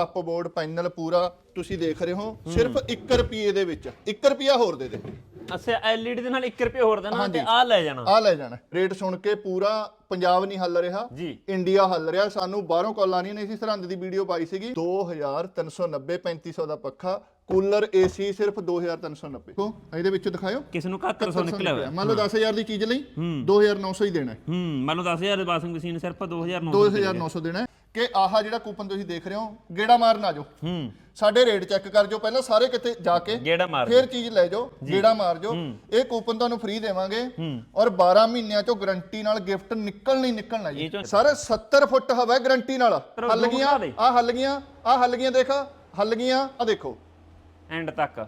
Cup board panel ਪੂਰਾ ਤੁਸੀਂ ਦੇਖ ਰਹੇ ਹੋ। ਸਿਰਫ 1 ਰੁਪਏ ਦੇ ਵਿੱਚ। 1 ਰੁਪਿਆ ਹੋਰ ਦੇ ਦੇ। ਅੱਛਾ ਐਲਈਡੀ ਦੇ ਨਾਲ 1 ਰੁਪਏ ਹੋਰ ਦੇਣਾ ਤੇ ਆ ਲੈ ਜਾਣਾ। ਆ ਲੈ ਜਾਣਾ। ਰੇਟ ਸੁਣ ਕੇ ਪੂਰਾ ਪੰਜਾਬ ਨਹੀਂ ਹੱਲ ਰਿਹਾ। ਇੰਡੀਆ ਹੱਲ ਰਿਹਾ। ਸਾਨੂੰ ਬਾਹਰੋਂ ਕਾਲਾਂ ਨਹੀਂ ਨੇ। ਸੀ ਸਰਹੰਦ ਦੀ ਵੀਡੀਓ ਪਾਈ ਸੀਗੀ। 2390 3500 ਦਾ ਪੱਖਾ। ਕੂਲਰ ਏਸੀ ਸਿਰਫ 2390 ਕੋ ਇਹਦੇ ਵਿੱਚੋਂ ਦਿਖਾਓ ਕਿਸ ਨੂੰ 7100 ਨਿਕਲਿਆ ਹੋਇਆ? ਮੰਨ ਲਓ 10000 ਦੀ ਚੀਜ਼ ਲਈ 2900 ਹੀ ਦੇਣਾ ਹੈ। ਹੂੰ ਮੰਨ ਲਓ 10000 ਦੀ ਵਾਸ਼ਿੰਗ ਮਸ਼ੀਨ ਸਿਰਫ 2900 2900 ਦੇਣਾ ਹੈ। ਕਿ ਆਹ ਜਿਹੜਾ ਕੂਪਨ ਤੁਸੀਂ ਦੇਖ ਰਹੇ ਹੋ ਗੇੜਾ ਮਾਰਨ ਆ ਜਾਓ। ਹੂੰ। ਸਾਡੇ ਰੇਟ ਚੈੱਕ ਕਰ ਜਾਓ ਪਹਿਲਾਂ ਸਾਰੇ ਕਿਤੇ ਜਾ ਕੇ ਗੇੜਾ ਮਾਰ ਫਿਰ ਚੀਜ਼ ਲੈ ਜਾਓ ਗੇੜਾ ਮਾਰ ਜਾਓ। ਇਹ ਕੂਪਨ ਤੁਹਾਨੂੰ ਫ੍ਰੀ ਦੇਵਾਂਗੇ ਔਰ 12 ਮਹੀਨਿਆਂ ਚੋਂ ਗਾਰੰਟੀ ਨਾਲ ਗਿਫਟ ਨਿਕਲਣਾ ਹੀ ਨਿਕਲਣਾ ਜੀ। ਸਾਰੇ 70 ਫੁੱਟ ਹਵਾ ਗਾਰੰਟੀ ਨਾਲ। ਹੱਲ ਗਈਆਂ ਬਣਾ ਦੇ। ਆ ਹੱਲ ਗਈਆਂ ਆ ਹੱਲ ਗਈਆਂ ਦੇਖ ਹੱਲ ਗਈਆਂ ਆ ਦੇਖੋ। ਐਂਡ ਤੱਕ।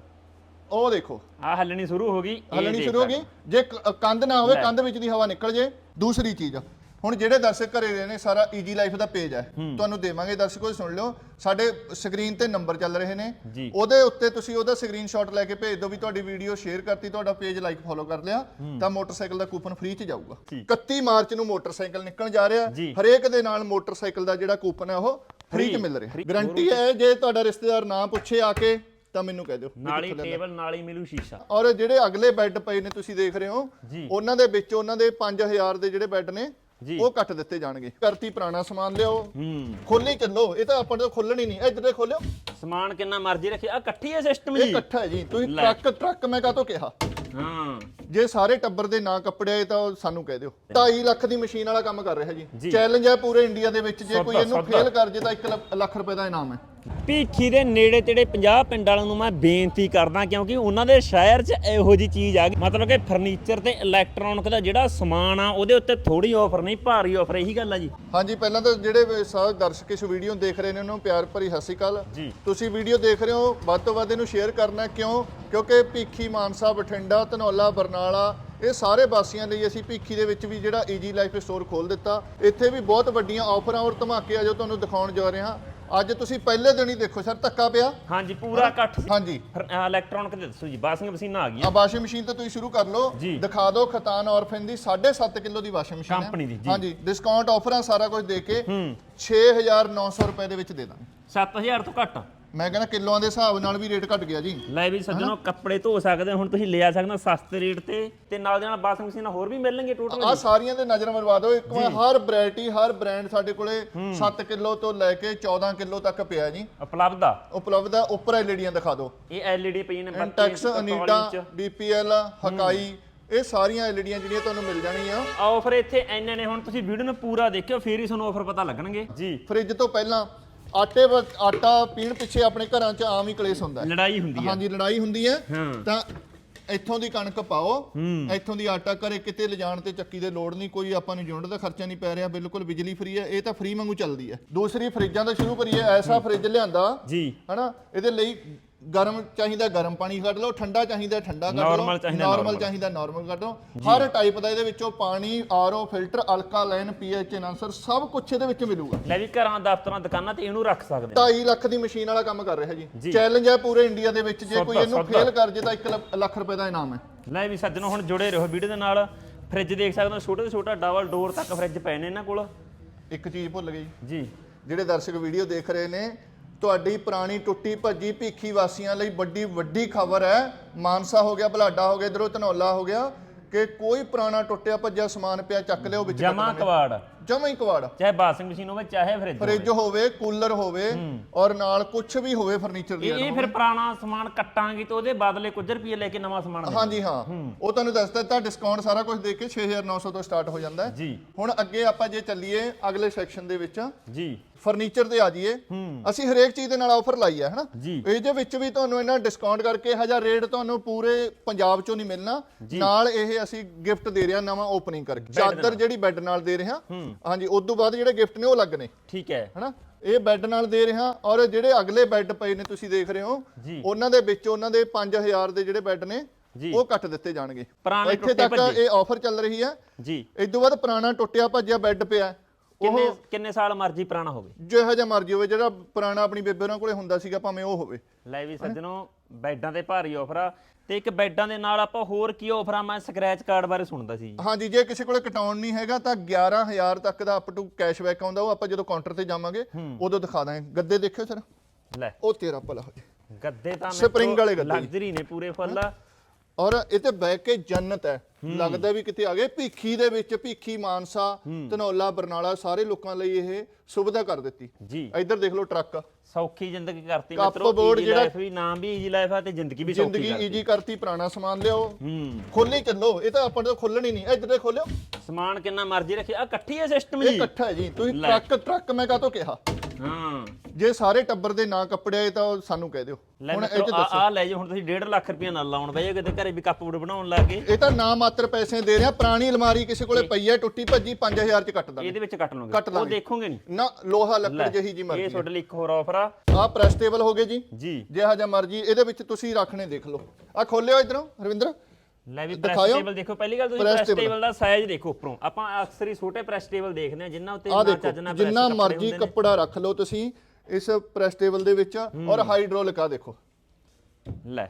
ਉਹ ਦੇਖੋ। ਆ ਹੱਲਣੀ ਸ਼ੁਰੂ ਹੋ ਗਈ ਇਹ ਹੱਲਣੀ ਦੇਖ ਸ਼ੁਰੂ ਹੋ। ਗਈ। ਜੇ ਕ- ਕੰਧ ਨਾ ਹੋਵੇ ਕੰਧ ਵਿੱਚ ਦੀ ਹਵਾ ਨਿਕਲ ਜੇ ਦੂਸਰੀ ਚੀਜ਼ ਹੁਣ ਜਿਹੜੇ ਦਰਸ਼ਕ ਘਰੇ ਰਹੇ ਨੇ ਸਾਰਾ ਈਜੀ ਲਾਈਫ ਦਾ ਪੇਜ ਹੈ। ਤੁਹਾਨੂੰ ਦੇਵਾਂਗੇ ਦਰਸ਼ਕੋ ਸੁਣ ਲਿਓ। ਸਾਡੇ ਸਕਰੀਨ ਤੇ ਨੰਬਰ ਚੱਲ ਰਹੇ ਨੇ। ਜੀ। ਉਹਦੇ ਉੱਤੇ ਤੁਸੀਂ ਉਹਦਾ ਸਕਰੀਨਸ਼ਾਟ ਲੈ ਕੇ ਭੇਜ ਦਿਓ ਵੀ ਤੁਹਾਡੀ ਵੀਡੀਓ ਸ਼ੇਅਰ ਕਰਤੀ ਤੁਹਾਡਾ ਪੇਜ ਲਾਈਕ ਫੋਲੋ ਕਰ ਲਿਆ ਤਾਂ ਮੋਟਰਸਾਈਕਲ ਦਾ ਕੂਪਨ ਫ੍ਰੀ ਚ ਜਾਊਗਾ। 31 ਮਾਰਚ ਨੂੰ ਮੋਟਰਸਾਈਕਲ ਨਿਕਲਣ ਜਾ ਰਿਹਾ। ਜੀ। ਹਰੇਕ ਦੇ ਨਾਲ ਮੋਟਰਸਾਈਕਲ ਦਾ ਜਿਹੜਾ ਕੂਪਨ ਹੈ ਉਹ ਫ੍ਰੀ ਚ ਮਿਲ ਰਿਹਾ। ਗਾਰੰਟੀ ਹੈ ਜੇ ਤੁਹਾਡਾ ਰਿਸ਼ਤੇਦਾਰ ਨਾ ਪੁੱਛੇ ਆ ਕੇ ਤਾਂ ਮੈਨੂੰ ਕਹਿ ਦਿਓ। ਵੀ ਨਾਲ ਹੀ ਕਿੱਥੋਂ ਲਿਆਂਦਾ। ਟੇਬਲ ਨਾਲ ਹੀ ਮਿਲੂ ਸ਼ੀਸ਼ਾ। ਔਰ ਜਿਹੜੇ ਅਗਲੇ ਬੈੱਡ ਪਏ ਨੇ ਤੁਸੀਂ ਦੇਖ ਰਹੇ ਹੋ ਜੀ। ਉਹਨਾਂ ਦੇ ਵਿੱਚ ਉਹਨਾਂ ਦੇ 5000 ਦੇ ਜਿਹੜੇ ਬੈੱਡ ਨੇ ਜੀ। ਉਹ ਕੱਟ ਦਿੱਤੇ ਜਾਣਗੇ। ਕਰਤੀ ਪੁਰਾਣਾ ਸਮਾਨ ਲਿਓ ਹੂੰ। ਖੋਲੀ ਚੱਲੋ। ਇਹ ਤਾਂ ਆਪਾਂ ਤੋਂ ਖੋਲਣੀ ਨਹੀਂ। ਇੱਧਰ ਦੇ ਖੋਲਿਓ ਸਮਾਨ ਕਿੰਨਾ ਮਰਜ਼ੀ ਰੱਖੇ। ਆ ਇਕੱਠੀ ਹੈ ਸਿਸਟਮ ਇਹ ਜੀ ਇਕੱਠਾ ਹੈ ਜੀ। ਤੁਸੀਂ ਲੈ। ਟਰੱਕ ਟਰੱਕ ਮੈਂ ਕਾਹਤੋਂ ਕਿਹਾ? ਹਾਂ। ਜੇ ਸਾਰੇ ਟੱਬਰ ਦੇ ਨਾਂ ਕੱਪੜੇ ਆਏ ਤਾਂ ਉਹ ਸਾਨੂੰ ਕਹਿ ਦਿਓ। 2.5 ਲੱਖ ਦੀ ਮਸ਼ੀਨ ਵਾਲਾ ਕੰਮ ਕਰ ਰਿਹਾ ਜੀ। ਜੀ। ਚੈਲੰਜ ਹੈ ਪੂਰੇ ਇੰਡੀਆ ਦੇ ਵਿੱਚ। ਜੇ ਕੋਈ ਸੌਦਾ, ਇਹਨੂੰ ਸੌਦਾ। ਫੇਲ ਕਰ ਜੇ ਤਾਂ 1 ਲੱਖ ਰੁਪਏ ਦਾ ਇਨਾਮ ਹੈ। ਭੀਖੀ ਦੇ ਨੇੜੇ ਤੇੜੇ 50 ਪਿੰਡ ਵਾਲਿਆਂ ਨੂੰ ਮੈਂ ਬੇਨਤੀ ਕਰਦਾ ਕਿਉਂਕਿ ਉਹਨਾਂ ਦੇ ਸ਼ਹਿਰ 'ਚ ਇਹੋ ਜੀ ਚੀਜ਼ ਆ ਗਈ। ਮਤਲਬ ਕਿ ਫਰਨੀਚਰ ਤੇ ਇਲੈਕਟ੍ਰੋਨਿਕ ਦਾ ਜਿਹੜਾ ਸਮਾਨ ਆ ਉਹਦੇ ਉੱਤੇ ਥੋੜੀ ਆਫਰ ਨਹੀਂ ਭਾਰੀ ਆਫਰ ਇਹੀ ਗੱਲ ਆ ਜੀ। ਹਾਂਜੀ ਪਹਿਲਾਂ ਤਾਂ ਜਿਹੜੇ ਸਾਰੇ ਦਰਸ਼ਕ ਇਸ ਵੀਡੀਓ ਨੂੰ ਦੇਖ ਰਹੇ ਨੇ ਉਹਨਾਂ ਨੂੰ ਪਿਆਰ ਭਰੀ ਸਤਿ ਸ਼੍ਰੀ ਅਕਾਲ। ਜੀ। ਤੁਸੀਂ ਵੀਡੀਓ ਦੇਖ ਰਹੇ ਹੋ ਵੱਧ ਤੋਂ ਵੱਧ ਇਹਨੂੰ ਸ਼ੇਅਰ ਕਰਨਾ ਕਿਉਂ? ਕਿਉਂਕਿ ਭੀਖੀ ਮਾਨਸਾ ਬਠਿੰਡਾ ਧਨੌਲਾ ਬਰਨਾਲਾ ਇਹ ਸਾਰੇ ਵਾਸੀਆਂ ਲਈ ਅਸੀਂ ਭੀਖੀ ਦੇ ਵਿੱਚ ਵੀ ਜਿਹੜਾ ਈਜੀ ਲਾਈਫ ਸਟੋਰ ਖੋਲ ਦਿੱਤਾ। ਇੱਥੇ ਵੀ ਬਹੁਤ ਵੱਡੀਆਂ ਆਫਰਾਂ ਔਰ ਧਮਾਕੇ ਆ ਜੋ ਤੁਹਾਨੂੰ ਦਿਖਾਉਣ ਜਾ ਰਹੇ ਹਾਂ। ਅੱਜ ਤੁਸੀਂ ਪਹਿਲੇ ਦਿਨ ਹੀ ਦੇਖੋ ਸਰ ਧੱਕਾ ਪਿਆ। ਹਾਂਜੀ ਪੂਰਾ ਇਕੱਠ। ਸੀ ਹਾਂਜੀ ਇਲੈਕਟ੍ਰੋਨਿਕ ਦੇ ਦੱਸੋ ਜੀ ਵਾਸ਼ਿੰਗ ਮਸ਼ੀਨਾਂ ਆ ਗਈਆਂ। ਆ ਵਾਸ਼ਿੰਗ ਮਸ਼ੀਨ ਤਾਂ ਤੁਸੀਂ ਸ਼ੁਰੂ ਕਰ ਲਓ। ਜੀ। ਦਿਖਾ ਦਿਓ ਖਤਾਨ ਔਰਫਨ ਦੀ 7.5 ਕਿਲੋ ਦੀ ਵਾਸ਼ਿੰਗ ਮਸ਼ੀਨ ਹੈ। ਕੰਪਨੀ ਦੀ, ਜੀ। ਹਾਂਜੀ ਡਿਸਕਾਊਂਟ ਆਫਰਾਂ ਸਾਰਾ ਕੁਝ ਦੇ ਕੇ ਹੂੰ। 6900 ਰੁਪਏ ਦੇ ਵਿੱਚ ਦੇ ਦਾਂਗੇ। 7000 ਤੋਂ ਘੱਟ। ਮੈਂ ਕਹਿੰਦਾ ਕਿਲੋਆਂ ਦੇ ਹਿਸਾਬ ਨਾਲ ਵੀ ਰੇਟ ਘਟ ਗਿਆ ਜੀ। ਲੈ ਵੀ ਸੱਜਣੋ ਕੱਪੜੇ ਧੋ ਸਕਦੇ ਹੋ, ਹੁਣ ਤੁਸੀਂ ਲਿਆ ਸਕਦੇ ਹੋ ਸਸਤੇ ਰੇਟ ਤੇ ਤੇ ਨਾਲ ਦੇ ਨਾਲ ਵਾਸ਼ਿੰਗ ਮਸ਼ੀਨਾਂ ਹੋਰ ਵੀ ਮਿਲਣਗੇ ਟੋਟਲ ਆ ਸਾਰੀਆਂ ਦੇ ਨਜ਼ਰ ਮਰਵਾ ਦਿਓ। ਇੱਕ ਵਾਰ ਹਰ ਵੈਰਾਈਟੀ ਹਰ ਬ੍ਰਾਂਡ ਸਾਡੇ ਕੋਲੇ 7 ਕਿਲੋ ਤੋਂ ਲੈ ਕੇ 14 ਕਿਲੋ ਤੱਕ ਪਿਆ ਜੀ। ਉਪਲਬਧ ਆ? ਉਪਲਬਧ ਹੈ ਉੱਪਰ ਐਲਈਡੀਆਂ ਦਿਖਾ ਦਿਓ। ਇਹ ਐਲਈਡੀ ਪਈ ਨੇ ਟੈਕਸ ਅਨੀਟਾ ਬੀਪੀਐਲ ਹਕਾਈ ਇਹ ਸਾਰੀਆਂ ਐਲਈਡੀਆਂ ਜਿਹੜੀਆਂ ਤੁਹਾਨੂੰ ਮਿਲ ਜਾਣਗੀਆਂ ਆਫਰ ਇੱਥੇ ਇੰਨੇ ਨੇ ਹੁਣ ਤੁਸੀਂ ਵੀਡੀਓ ਨੂੰ ਪੂਰਾ ਦੇਖਿਓ ਫੇਰ ਹੀ ਤੁਹਾਨੂੰ ਆਫਰ ਪਤਾ ਲੱਗਣਗੇ। ਜੀ ਫ੍ਰਿਜ ਤੋਂ ਪਹਿਲਾਂ ਆਟੇ ਵ- ਆਟਾ ਪੀਣ ਪਿੱਛੇ ਆਪਣੇ ਘਰਾਂ 'ਚ ਆਮ ਹੀ ਕਲੇਸ਼ ਹੁੰਦਾ ਹੈ। ਲੜਾਈ ਹੁੰਦੀ ਆ ਹਾਂਜੀ ਲੜਾਈ ਹੁੰਦੀ ਹੈ। ਹਾਂ। ਤਾਂ ਇੱਥੋਂ ਦੀ ਕਣਕ ਪਾਓ ਇੱਥੋਂ ਦੀ ਆਟਾ ਘਰੇ ਕਿਤੇ ਲਿਜਾਣ ਤੇ ਚੱਕੀ ਦੇ ਲੋੜ ਨਹੀਂ ਕੋਈ ਆਪਾਂ ਨੂੰ ਯੂਨਿਟ ਦਾ ਖਰਚਾ ਨਹੀਂ ਪੈ ਰਿਹਾ ਬਿਲਕੁਲ ਬਿਜਲੀ ਫ੍ਰੀ ਹੈ ਇਹ ਤਾਂ ਫ੍ਰੀ ਵਾਂਗੂ ਚੱਲਦੀ ਹੈ। ਦੂਸਰੀ ਫਰਿੱਜਾਂ ਦਾ ਸ਼ੁਰੂ ਕਰੀਏ ਐਸਾ ਫਰਿੱਜ ਲਿਆਂਦਾ ਜੀ। ਹਨਾ ਇਹਦੇ ਲਈ ਗਰਮ ਚਾਹੀਦਾ ਗਰਮ ਪਾਣੀ ਕੱਢ ਲਓ ਠੰਡਾ ਚਾਹੀਦਾ ਠੰਡਾ ਕੱਢ ਲਓ Normal ਚਾਹੀਦਾ ਨਾਰਮਲ normal। ਚਾਹੀਦਾ ਨਾਰਮਲ ਕੱਢ ਲਓ। ਹਰ ਟਾਈਪ ਦਾ ਇਹਦੇ ਵਿੱਚੋਂ ਪਾਣੀ RO filter alkaline pH enhancer ਸਭ ਕੁਝ ਇਹਦੇ ਵਿੱਚ ਮਿਲੂਗਾ। ਲੈ ਵੀ ਘਰਾਂ ਦਫ਼ਤਰਾਂ ਦੁਕਾਨਾਂ ਤੇ ਇਹਨੂੰ ਰੱਖ ਸਕਦੇ। 2.5 ਲੱਖ ਦੀ ਮਸ਼ੀਨ ਵਾਲਾ ਕੰਮ ਕਰ ਰਿਹਾ ਜੀ। ਜੀ। ਚੈਲੰਜ ਹੈ ਪੂਰੇ ਇੰਡੀਆ ਦੇ ਵਿੱਚ ਜੇ ਕੋਈ ਇਹਨੂੰ। ਫੇਲ ਕਰ ਜੇ ਤਾਂ 1 ਲੱਖ ਰੁਪਏ ਦਾ ਇਨਾਮ ਹੈ। ਲੈ ਵੀ ਸੱਜਣੋ ਹੁਣ ਜੁੜੇ ਰਹੋ ਵੀਡੀਓ ਦੇ ਨਾਲ। ਫ੍ਰਿਜ ਦੇਖ ਸਕਦੇ ਹੋ ਛੋਟੇ ਤੋਂ ਛੋਟਾ ਡਬਲ ਡੋਰ ਤੱਕ ਫ੍ਰਿਜ ਪਏ ਨੇ ਇਹਨਾਂ ਕੋਲ। ਇੱਕ ਚੀਜ਼ ਭੁੱਲ ਗਈ ਜੀ। ਜਿਹੜੇ ਦਰਸ਼ਕ ਵੀਡੀਓ ਦੇਖ ਰਹੇ ਨੇ ਤੁਹਾਡੀ ਪੁਰਾਣੀ ਟੁੱਟੀ ਭੱਜੀ ਭੀਖੀ ਵਾਸੀਆਂ ਲਈ ਵੱਡੀ ਵੱਡੀ ਖਬਰ ਹੈ। ਮਾਨਸਾ ਹੋ ਗਿਆ, ਬਲਾਡਾ ਹੋ ਗਿਆ, ਇਧਰੋਂ ਧਨੌਲਾ ਹੋ ਗਿਆ ਕਿ ਕੋਈ ਪੁਰਾਣਾ ਟੁੱਟਿਆ ਭੱਜਿਆ ਸਮਾਨ ਪਿਆ ਚੱਕ ਲਿਓ ਵਿੱਚ ਜਮਾ ਕਵਾੜ ਜਮਾ ਹੀ ਕਵਾੜ। ਚਾਹੇ ਵਾਸ਼ਿੰਗ ਮਸ਼ੀਨ ਹੋਵੇ ਚਾਹੇ ਫ੍ਰਿਜ ਫ੍ਰਿਜ ਹੋਵੇ ਕੂਲਰ ਹੋਵੇ ਔਰ ਨਾਲ ਕੁਝ ਵੀ ਹੋਵੇ ਫਰਨੀਚਰ ਦੀ ਇਹ ਫਿਰ ਪੁਰਾਣਾ ਸਮਾਨ ਕੱਟਾਂਗੇ ਤੇ ਉਹਦੇ ਬਦਲੇ ਕੁਝ ਰੁਪਏ ਲੈ ਕੇ ਨਵਾਂ ਸਮਾਨ ਦੇ ਹਾਂਜੀ ਹਾਂ। ਉਹ ਤੁਹਾਨੂੰ ਦੱਸ ਦਿੱਤਾ ਡਿਸਕਾਊਂਟ ਸਾਰਾ ਕੁਝ ਦੇ ਕੇ 6900 ਤੋਂ ਸਟਾਰਟ ਹੋ ਜਾਂਦਾ ਹੈ। ਜੀ। ਹੁਣ ਅੱਗੇ ਆਪਾਂ ਜੇ ਚੱਲੀਏ ਅਗਲੇ ਸੈਕਸ਼ਨ ਦੇ ਵਿੱਚ ਜੀ। ਫਰਨੀਚਰ ਤੇ ਆ ਜਾਈਏ। ਅਸੀਂ ਹਰੇਕ ਚੀਜ਼ ਦੇ ਨਾਲ ਆਫਰ ਲਾਈ ਹੈ ਹਨਾ। ਇਹਦੇ ਵਿੱਚ ਵੀ ਤੁਹਾਨੂੰ ਇਹਨਾਂ ਡਿਸਕਾਊਂਟ ਕਰਕੇ ਹਜ਼ਾਰ ਰੇਟ ਤੁਹਾਨੂੰ ਪੂਰੇ ਪੰਜਾਬ ਚੋਂ ਨਹੀਂ ਮਿਲਣਾ। ਨਾਲ ਇਹ ਅਸੀਂ ਗਿਫਟ ਦੇ ਰਹੇ ਨਵਾਂ ਓਪਨਿੰਗ ਕਰਕੇ। ਚਾਦਰ ਜਿਹੜੀ ਬੈੱਡ ਨਾਲ ਦੇ ਰਹੇ ਹਾਂਜੀ ਉਸ ਤੋਂ ਬਾਅਦ ਜਿਹੜੇ ਗਿਫਟ ਨੇ ਉਹ ਲੱਗ ਨੇ ਠੀਕ ਹੈ ਹਨਾ ਇਹ ਬੈੱਡ ਨਾਲ ਦੇ ਰਹੇ ਔਰ ਜਿਹੜੇ ਅਗਲੇ ਬੈੱਡ ਪਏ ਨੇ ਤੁਸੀਂ ਦੇਖ ਰਹੇ ਹੋ। ਉਹਨਾਂ ਦੇ ਵਿੱਚ ਉਹਨਾਂ ਦੇ 5000 ਦੇ ਜਿਹੜੇ ਬੈੱਡ ਨੇ। ਉਹ ਕੱਟ ਦਿੱਤੇ ਜਾਣਗੇ ਪੁਰਾਣੇ ਇੱਥੇ ਟੁੱਟੇ ਤੱਕ ਭੱਜੇ। ਇਹ ਆਫਰ ਚੱਲ ਰਹੀ ਹੈ ਜੀ ਇਸ ਤੋਂ ਬਾਅਦ ਪੁਰਾਣਾ ਟੁੱਟਿਆ ਭੱਜਿਆ ਬੈੱਡ ਪਿਆ। ਕਿੰਨੇ ਕਿੰਨੇ ਸਾਲ ਮਰਜ਼ੀ ਪੁਰਾਣਾ ਹੋਵੇ? ਜਿਹੋ ਜਿਹਾ ਮਰਜ਼ੀ ਹੋਵੇ ਜਿਹੜਾ ਪੁਰਾਣਾ ਆਪਣੀ ਬੇਬੇ ਹੋਰਾਂ ਕੋਲੇ ਹੁੰਦਾ ਸੀਗਾ ਭਾਵੇਂ ਉਹ ਹੋਵੇ। ਲੈ ਵੀ ਸੱਜਣੋ ਬੈੱਡਾਂ ਤੇ ਭਾਰੀ ਆਫਰ ਆ। ਤੇ ਇੱਕ ਬੈੱਡਾਂ ਦੇ ਨਾਲ ਆਪਾਂ ਹੋਰ ਕੀ ਆਫਰ ਆ? ਮੈਂ ਸਕ੍ਰੈਚ ਕਾਰਡ ਬਾਰੇ ਸੁਣਦਾ ਸੀ ਹਾਂਜੀ ਜੇ ਕਿਸੇ ਕੋਲੇ ਕਟਾਉਣ ਨਹੀਂ ਹੈਗਾ ਤਾਂ 11000 ਤੱਕ ਦਾ ਅਪ ਟੂ ਕੈਸ਼ਬੈਕ ਆਉਂਦਾ ਉਹ ਆਪਾਂ ਜਦੋਂ ਕਾਊਂਟਰ ਤੇ ਜਾਵਾਂਗੇ ਉਦੋਂ ਦਿਖਾ ਦਾਂਗੇ। ਗੱਦੇ ਦੇਖਿਓ ਸਰ ਲੈ। ਉਹ ਤੇਰਾ ਭਲਾ ਹੋ ਜਾਏ। ਗੱਦੇ ਤਾਂ Spring ਵਾਲੇ ਗੱਦੇ। ਜੀ। ਲਗਜ਼ਰੀ ਨੇ ਪੂਰੇ ਫੁੱਲ ਔਰ ਇਹ ਤੇ ਬਹਿ ਕੇ ਜੰਨਤ ਹੈ। ਲੱਗਦਾ ਵੀ ਕਿਤੇ ਆ ਗਏ ਭੀਖੀ ਦੇ ਵਿੱਚ ਭੀਖੀ ਮਾਨਸਾ ਧਨੌਲਾ ਬਰਨਾਲਾ ਸਾਰੇ ਲੋਕਾਂ ਲਈ ਇਹ ਸੁਵਿਧਾ ਕਰ ਦਿੱਤੀ। ਜੀ। ਇੱਧਰ ਦੇਖ ਲਓ ਟਰੱਕ। ਸੌਖੀ ਜ਼ਿੰਦਗੀ ਕਰਤੀ ਮਿੱਤਰੋ ਵੀ ਨਾਮ ਵੀ ਈਜੀ ਲਾਈਫ ਆ ਤੇ ਜ਼ਿੰਦਗੀ ਵੀ ਸੌਖੀ ਜ਼ਿੰਦਗੀ ਈਜੀ ਕਰਤੀ ਪੁਰਾਣਾ ਸਮਾਨ ਲਿਓ ਖੋਲੀ ਚੱਲੋ ਇਹ ਤਾਂ ਆਪਾਂ ਤੋਂ ਖੋਲਣੀ ਨਹੀਂ। ਇੱਧਰ ਦੇ ਖੋਲਿਓ ਸਮਾਨ ਕਿੰਨਾ ਮਰਜ਼ੀ ਰੱਖਿਆ ਆ ਇਕੱਠੀ ਹੈ ਸਿਸਟਮ ਇਹ ਜੀ। ਇਕੱਠਾ ਹੈ ਜੀ। ਤੁਸੀਂ। ਟਰੱਕ ਟਰੱਕ ਮੈਂ ਕਾਹਤੋਂ ਕਿਹਾ? ਹਾਂ। ਜੇ ਸਾਰੇ ਟੱਬਰ ਦੇ ਨਾਂ ਕੱਪੜੇ ਆਏ ਤਾਂ ਉਹ ਸਾਨੂੰ ਕਹਿ ਦਿਓ। ਲੈ ਹੁਣ ਇਹ ਮਿੱਤਰੋ ਚ ਆ ਦੱਸੋ। ਆ ਲੈ ਜਾਓ ਹੁਣ ਤੁਸੀਂ 1.5 ਲੱਖ ਰੁਪਏ ਨਾਲ ਲਾਉਣ ਬਈ ਕਿਤੇ ਘਰੇ ਵੀ ਕੱਪ ਬਣਾਉਣ ਲੱਗੇ ਇਹ ਤਾਂ ਨਾ ਮਾਤਰ ਪੈਸੇ ਦੇ ਰਿਹਾ ਪੁਰਾਣੀ ਅਲਮਾਰੀ ਕਿਸੇ ਕੋਲੇ ਪਈ ਹੈ ਟੁੱਟੀ ਭੱਜੀ 5000 ਚ ਕੱਟ ਦਾਂਗੇ। ਇਹਦੇ ਵਿੱਚ ਕੱਟ ਲਓਗੇ? ਕੱਟ ਉਹ ਲਾਂਗੇ। ਦੇਖੋਗੇ ਨਹੀਂ? ਨਾ ਲੋਹਾ ਲੱਕੜ ਜਿਹੀ ਜੀ ਇਹ ਮਰਜ਼ੀ ਤੁਹਾਡੇ ਲਈ ਇੱਕ ਹੋਰ ਆਫਰ ਆ। ਆ ਪ੍ਰੈਸ ਟੇਬਲ ਹੋ ਗਏ ਜੀ। ਜੀ। ਜਿਹਾ ਜਿਹਾ ਮਰਜ਼ੀ ਇਹਦੇ ਵਿੱਚ ਤੁਸੀਂ ਰੱਖਣੇ ਦੇਖ ਲਓ। ਆ ਖੋਲਿਓ ਇਧਰੋਂ ਰਵਿੰਦਰ ਲੈ ਵੀ ਪ੍ਰੈਸ ਦਿਖਾਇਓ। ਟੇਬਲ ਦੇਖੋ ਪਹਿਲੀ ਗੱਲ ਤੁਸੀਂ Press ਪ੍ਰੈਸ table। ਟੇਬਲ ਦਾ ਸਾਈਜ਼ ਦੇਖੋ ਉੱਪਰੋਂ ਆਪਾਂ ਅਕਸਰ ਹੀ ਛੋਟੇ ਪ੍ਰੈਸ ਟੇਬਲ ਦੇਖਦੇ ਆ ਜਿਨ੍ਹਾਂ ਉੱਤੇ ਆ ਨਾ ਦੇਖੋ ਚੱਜ ਨਾਲ press ਜਿੰਨਾ ਕੱਪੜੇ ਮਰਜ਼ੀ ਹੁੰਦੇ ਨੇ। ਕੱਪੜਾ ਰੱਖ ਲਓ ਤੁਸੀਂ ਇਸ ਪ੍ਰੈਸ ਟੇਬਲ ਦੇ ਵਿੱਚ ਔਰ ਹਾਈਡ੍ਰੋਲਿਕ ਆ ਦੇਖੋ ਲੈ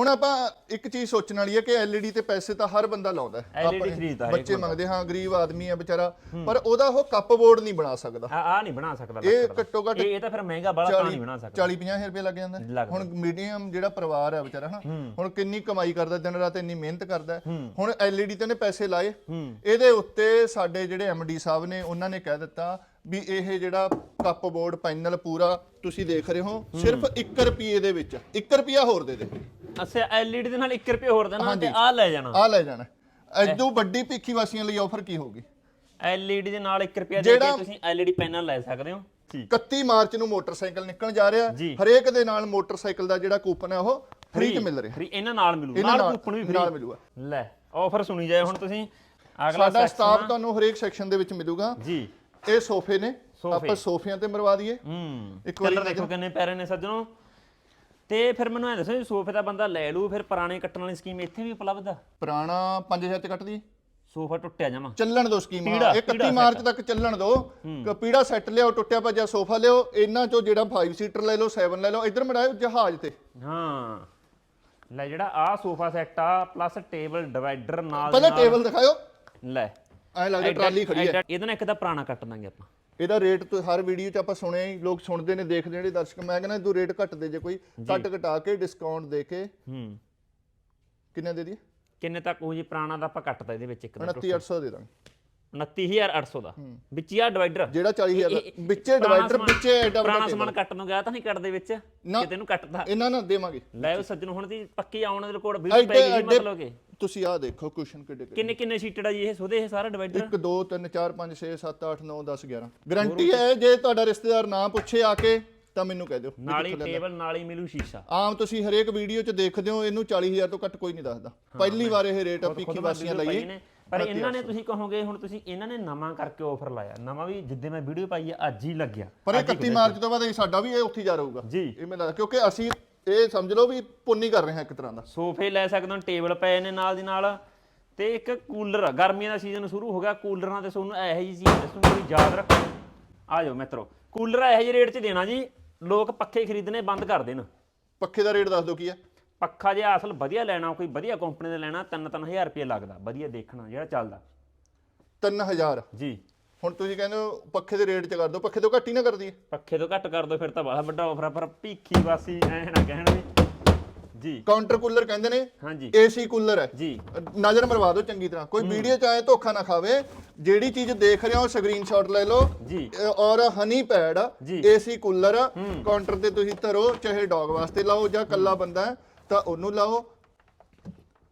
ਹੁਣ ਆਪਾਂ ਇੱਕ ਚੀਜ਼ ਸੋਚਣ ਵਾਲੀ ਹੈ ਕਿ LED ਤੇ ਪੈਸੇ ਤਾਂ ਹਰ ਬੰਦਾ ਲਾਉਂਦਾ ਹੈ। LED ਖਰੀਦਦਾ ਹਰੇਕ ਬੱਚੇ ਮੰਗਦੇ ਹਾਂ ਗਰੀਬ ਆਦਮੀ ਹੈ ਵਿਚਾਰਾ ਪਰ ਉਹਦਾ ਉਹ ਕੱਪ ਬੋਰਡ ਨਹੀਂ ਬਣਾ ਸਕਦਾ। ਆ ਆ ਨਹੀਂ ਬਣਾ ਸਕਦਾ ਇਹ ਲੱਕੜ ਦਾ। ਘੱਟੋ ਘੱਟ ਇਹ ਇਹ ਤਾਂ ਫਿਰ ਮਹਿੰਗਾ ਬੜਾ ਤਾਂ ਨਹੀਂ ਬਣਾ ਸਕਦਾ। 40 50 ਰੁਪਏ ਲੱਗ ਜਾਂਦਾ ਹੈ। ਲੱਗਦਾ। ਹੁਣ ਮੀਡੀਅਮ ਜਿਹੜਾ ਪਰਿਵਾਰ ਹੈ ਵਿਚਾਰਾ ਹਨਾ ਹੁਣ ਕਿੰਨੀ ਕਮਾਈ ਕਰਦਾ ਦਿਨ ਰਾਤ ਇੰਨੀ ਮਿਹਨਤ ਕਰਦਾ ਹੈ। ਹੁਣ LED ਤੇ ਨੇ ਪੈਸੇ ਲਾਏ। ਇਹਦੇ ਉੱਤੇ ਸਾਡੇ ਜਿਹੜੇ ਐਮਡੀ ਸਾਹਿਬ ਨੇ ਉਹਨਾਂ ਨੇ ਕਹਿ ਦਿੱਤਾ ਵੀ ਇਹ ਜਿਹੜਾ ਕੱਪ ਬੋਰਡ ਪੈਨਲ ਪੂਰਾ ਤੁਸੀਂ ਦੇਖ ਰਹੇ ਹੋ ਸਿਰਫ 1 ਰੁਪਏ ਦੇ ਵਿੱਚ 1 ਰੁਪਿਆ ਹੋਰ ਦੇ ਦੇ। ਅੱਛਾ LED ਦੇ ਨਾਲ 1 ਰੁਪਏ ਹੋਰ ਦੇਣਾ ਤੇ ਆ ਲੈ ਜਾਣਾ। ਆ ਲੈ ਜਾਣਾ। ਐਦੋਂ ਵੱਡੀ ਭਿੱਖੀ ਵਾਸੀਆਂ ਲਈ ਆਫਰ ਕੀ ਹੋਊਗੀ? LED ਦੇ ਨਾਲ 1 ਰੁਪਿਆ ਦੇ ਕੇ ਤੁਸੀਂ LED ਪੈਨਲ ਲੈ ਸਕਦੇ ਹੋ। ਠੀਕ। 31 ਮਾਰਚ ਨੂੰ ਮੋਟਰਸਾਈਕਲ ਨਿਕਲਣ ਜਾ ਰਿਹਾ। ਹਰੇਕ ਦੇ ਨਾਲ ਮੋਟਰਸਾਈਕਲ ਦਾ ਜਿਹੜਾ ਕੂਪਨ ਹੈ ਉਹ ਫ੍ਰੀ ਚ ਮਿਲ ਰਿਹਾ। ਫ੍ਰੀ ਇਹਨਾਂ ਨਾਲ ਮਿਲੂ। ਨਾਲ ਕੂਪਨ ਵੀ ਨਾਲ ਫ੍ਰੀ ਮਿਲੂਗਾ। ਲੈ ਆਫਰ ਸੁਣੀ ਜਾਏ ਹੁਣ ਤੁਸੀਂ। ਅਗਲਾ ਸਾਡਾ ਸਟਾਫ ਤੁਹਾਨੂੰ ਹਰੇਕ ਸੈਕਸ਼ਨ ਦੇ ਵਿੱਚ ਮਿਲੂਗਾ। ਜੀ। ਇਹ ਸੋਫੇ ਨੇ ਸੋਫੇ। ਆਪਾਂ ਸੋਫਿਆਂ ਤੇ ਮਰਵਾ ਦਈਏ। ਹੂੰ। ਇੱਕ ਵਾਰੀ ਕਲਰ ਦੇਖੋ ਕਿੰਨੇ ਪਿਆਰੇ ਨੇ ਸੱਜਣੋ। ਤੇ ਫਿਰ ਮੈਨੂੰ ਇਹ ਦੱਸੋ ਜੀ ਸੋਫੇ ਦਾ ਬੰਦਾ ਲੈ ਲੂ ਫਿਰ ਪੁਰਾਣੇ ਕੱਟਣ ਵਾਲੀ ਸਕੀਮ ਇੱਥੇ ਵੀ ਉਪਲਬਧ ਆ? ਪੁਰਾਣਾ 5000 ਚ ਕੱਟ ਦਈਏ। ਸੋਫਾ ਟੁੱਟਿਆ ਜਾਵਾਂ ਚੱਲਣ ਦੋ ਸਕੀਮ ਪੀੜਾ- 31 ਪੀੜਾ ਮਾਰਚ ਤੱਕ ਚੱਲਣ ਦੋ। ਪੀੜਾ ਸੈੱਟ ਲਿਆਓ ਟੁੱਟਿਆ ਭੱਜਿਆ ਸੋਫਾ ਲਿਆਓ। ਇਹਨਾਂ ਚੋਂ ਜਿਹੜਾ 5 ਸੀਟਰ ਲੈ ਲਓ 7 ਲੈ ਲਓ ਇੱਧਰ ਮੜਾਇਓ ਜਹਾਜ਼ ਤੇ। ਹਾਂ। ਲੈ ਜਿਹੜਾ ਆ ਸੋਫਾ ਸੈੱਟ ਆ ਪਲੱਸ ਟੇਬਲ ਡਿਵਾਈਡਰ ਨਾਲ ਪਹਿਲਾਂ ਨਾਲ- ਟੇਬਲ ਦਿਖਾਓ ਲੈ। ਐ ਲੱਗਦਾ ਟਰਾਲੀ ਖੜੀ ਹੈ। ਇਹਦੇ ਨਾਲ ਇੱਕ ਤਾਂ ਪੁਰਾਣਾ ਕੱਟ ਦਾਂਗੇ ਆਪਾਂ। ਇਹਦਾ ਰੇਟ ਤੋਂ ਹਰ ਵੀਡੀਓ 'ਚ ਆਪਾਂ ਸੁਣਿਆ ਹੀ ਲੋਕ ਸੁਣਦੇ ਨੇ ਦੇਖਦੇ ਜਿਹੜੇ ਦਰਸ਼ਕ। ਮੈਂ ਕਹਿੰਦਾ ਤੂੰ ਰੇਟ ਘੱਟ ਦੇ ਜੇ ਕੋਈ ਘੱਟ ਘਟਾ ਕੇ ਡਿਸਕਾਊਂਟ ਦੇ ਕੇ। ਹੂੰ। ਕਿੰਨੇ ਦੇ ਦਈਏ? ਕਿੰਨੇ ਤੱਕ ਉਹ ਜੀ ਪੁਰਾਣਾ ਦਾ ਆਪਾਂ ਕੱਟਦਾ ਇਹਦੇ ਵਿੱਚ ਇੱਕ ਦਾ 29800 ਦੇ ਦਾਂਗੇ। 29800 ਦਾ। ਵਿੱਚ ਹੀ ਆ ਡਿਵਾਈਡਰ ਜਿਹੜਾ 40000 ਦਾ। ਵਿੱਚੇ ਡਿਵਾਈਡਰ ਵਿੱਚੇ ਐਡਾ ਪੁਰਾਣਾ ਸਮਾਨ ਕੱਟਣ ਨੂੰ ਗਿਆ ਤਾਂ ਨਹੀਂ ਕੱਟਦੇ ਵਿੱਚ। ਕਿਤੇ ਨੂੰ ਕੱਟਦਾ। ਇਹਨਾਂ ਨਾਲ ਦੇਵਾਂਗੇ। ਲੈ ਉਹ ਸੱਜਣ ਹੁਣ ਦੀ ਪੱਕੀ ਆਉਣ ਦੇ ਰਿਕਾਰਡ ਵੀਡੀਓ ਐਡੇ ਪੈ ਗਈ ਮਤਲਬ ਕਿ। ਤੁਸੀਂ ਆਹ ਦੇਖੋ ਕੁਸ਼ਨ ਕਿੱਡੇ ਕਿੱਡੇ। ਕਿੰਨੇ ਕਿੰਨੇ ਸੀਟਡ ਆ ਜੀ ਇਹ? ਸੋਦੇ ਇਹ ਸਾਰਾ ਡਿਵਾਈਡਰ 1 2 3 4 5 6 7 8 9 10 11 ਗਾਰੰਟੀ ਹੈ ਜੇ ਤੁਹਾਡਾ ਰਿਸ਼ਤੇਦਾਰ ਨਾ ਪੁੱਛੇ ਆ ਕੇ ਤਾਂ ਮੈਨੂੰ ਕਹਿ ਦਿਓ ਵੀ ਨਾਲ ਹੀ। ਟੇਬਲ ਨਾਲ ਹੀ ਮਿਲੂ ਸ਼ੀਸ਼ਾ। ਆਮ ਤੁਸੀਂ ਹਰੇਕ ਵੀਡੀਓ 'ਚ ਦੇਖਦੇ ਹੋ ਇਹਨੂੰ 40000 ਤੋਂ ਘੱਟ ਕੋਈ ਨਹੀਂ ਦੱਸਦਾ। ਪਹਿਲੀ ਵਾਰ ਇਹ ਰੇਟ ਖੁਦ ਪੀਖੀ ਵਾਸੀਆਂ ਲਈ। ਪਰ ਇਹਨਾਂ ਨੇ ਤੁਸੀਂ ਕਹੋਗੇ ਹੁਣ ਤੁਸੀਂ ਇਹਨਾਂ ਨੇ ਨਵਾਂ ਕਰਕੇ ਆਫਰ ਲਾਇਆ। ਨਵਾਂ ਵੀ ਜਿੱਦੇ ਮੈਂ ਵੀਡੀਓ ਪਾਈ ਹੈ ਅੱਜ ਹੀ ਲੱਗਿਆ। ਪਰ ਇਹ 31 ਮਾਰਚ ਤੋਂ ਬਾਅਦ ਇਹ ਸਾਡਾ ਵੀ ਇਹ ਉੱਥੇ ਜਾ ਰਹੂਗਾ। ਜੀ। ਇਹ ਮੈਨੂੰ ਲੱਗਦਾ ਕਿਉਂਕਿ ਅਸੀਂ ਇਹ ਸਮਝ ਲਓ ਵੀ ਪੁੰਨੀ ਕਰ ਰਹੇ ਹਾਂ ਇੱਕ ਤਰ੍ਹਾਂ ਦਾ। ਸੋਫੇ ਲੈ ਸਕਦੇ ਹੋ ਟੇਬਲ ਪਏ ਨੇ ਨਾਲ ਦੀ ਨਾਲ। ਤੇ ਇੱਕ ਕੂਲਰ ਆ ਗਰਮੀਆਂ ਦਾ ਸੀਜ਼ਨ ਸ਼ੁਰੂ ਹੋ ਗਿਆ। ਕੂਲਰਾਂ ਤੇ ਤੁਹਾਨੂੰ ਇਹੋ ਜਿਹੀ ਚੀਜ਼ ਦੱਸੂਗਾ ਯਾਦ ਰੱਖੋ। ਆ ਜਾਓ ਮਿੱਤਰੋ ਕੂਲਰ ਇਹੋ ਜਿਹੇ ਰੇਟ 'ਚ ਦੇਣਾ ਜੀ। ਲੋਕ ਪੱਖੇ ਖਰੀਦਣੇ ਬੰਦ ਕਰ ਦੇਣ। ਪੱਖੇ ਦਾ ਰੇਟ ਦੱਸ ਦਿਓ ਕੀ ਹੈ ਪੱਖਾ ਜੇ ਅਸਲ ਵਧੀਆ ਲੈਣਾ ਕੋਈ ਵਧੀਆ ਕੰਪਨੀ ਦਾ ਲੈਣਾ 3-3000 ਰੁਪਏ ਲੱਗਦਾ ਵਧੀਆ ਦੇਖਣਾ ਜਿਹੜਾ ਚੱਲਦਾ। 3000 ਜੀ। ਹੁਣ ਤੁਸੀਂ ਕਹਿੰਦੇ ਹੋ ਪੱਖੇ ਦੇ ਰੇਟ 'ਚ ਕਰ ਦਿਓ ਪੱਖੇ ਤੋਂ ਘੱਟ ਹੀ ਨਾ ਕਰ ਦਈਏ ਪੱਖੇ ਤੋਂ ਘੱਟ ਕਰ ਦੋ ਫਿਰ ਤਾਂ ਬੜਾ ਵੱਡਾ ਆਫਰ ਆ ਪਰ ਭੀਖੀ ਵਾਸੀ ਐ ਨਾ ਕਹਿਣ ਵੀ। ਜੀ। ਕਾਊਂਟਰ ਕੂਲਰ ਕਹਿੰਦੇ ਨੇ ਹਾਂਜੀ। ਏਸੀ ਕੂਲਰ ਹੈ। ਜੀ। ਨਜ਼ਰ ਮਰਵਾ ਦਿਓ ਚੰਗੀ ਤਰ੍ਹਾਂ। ਕੋਈ ਵੀਡੀਓ ਚ ਆਏ ਧੋਖਾ ਨਾ ਖਾਵੇ ਜਿਹੜੀ ਚੀਜ਼ ਦੇਖ ਰਹੇ ਹੋ ਸਕਰੀਨਸ਼ਾਟ ਲੈ ਲਓ। ਜੀ। ਔਰ honey pad. AC cooler counter ਤੇ ਤੁਸੀਂ ਧਰੋ ਚਾਹੇ ਡੌਗ ਵਾਸਤੇ ਲਾਓ ਜਾਂ ਕੱਲਾ ਬੰਦਾ ਹੈ ਤਾਂ ਉਹਨੂੰ ਲਾਓ।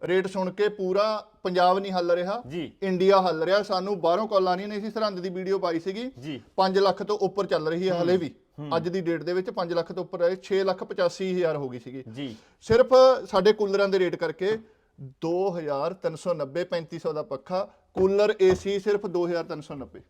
ਰੇਟ ਸੁਣ ਕੇ ਪੂਰਾ ਪੰਜਾਬ ਨਹੀਂ ਹੱਲ ਰਿਹਾ। ਜੀ। ਇੰਡੀਆ ਹੱਲ ਰਿਹਾ। ਸਾਨੂੰ ਬਾਹਰੋਂ ਕਾਲਾਂ ਨਹੀਂ ਨਹੀਂ ਸੀ ਸਰਹੰਦ ਦੀ ਵੀਡੀਓ ਪਾਈ ਸੀਗੀ। ਜੀ। 5 ਲੱਖ ਤੋਂ ਉੱਪਰ ਚੱਲ ਰਹੀ ਹੈ ਹਲੇ ਵੀ। ਅੱਜ ਦੀ ਡੇਟ ਦੇ ਵਿੱਚ 5 ਲੱਖ ਤੋਂ ਉੱਪਰ ਹੈ। 6 ਲੱਖ 85 ਹਜ਼ਾਰ ਹੋ ਗਈ ਸੀਗੀ। ਜੀ। ਸਿਰਫ ਸਾਡੇ ਕੂਲਰਾਂ ਦੇ ਰੇਟ ਕਰਕੇ 2390 3500 ਦਾ ਪੱਖਾ। ਕੂਲਰ ਏਸੀ ਸਿਰਫ 2390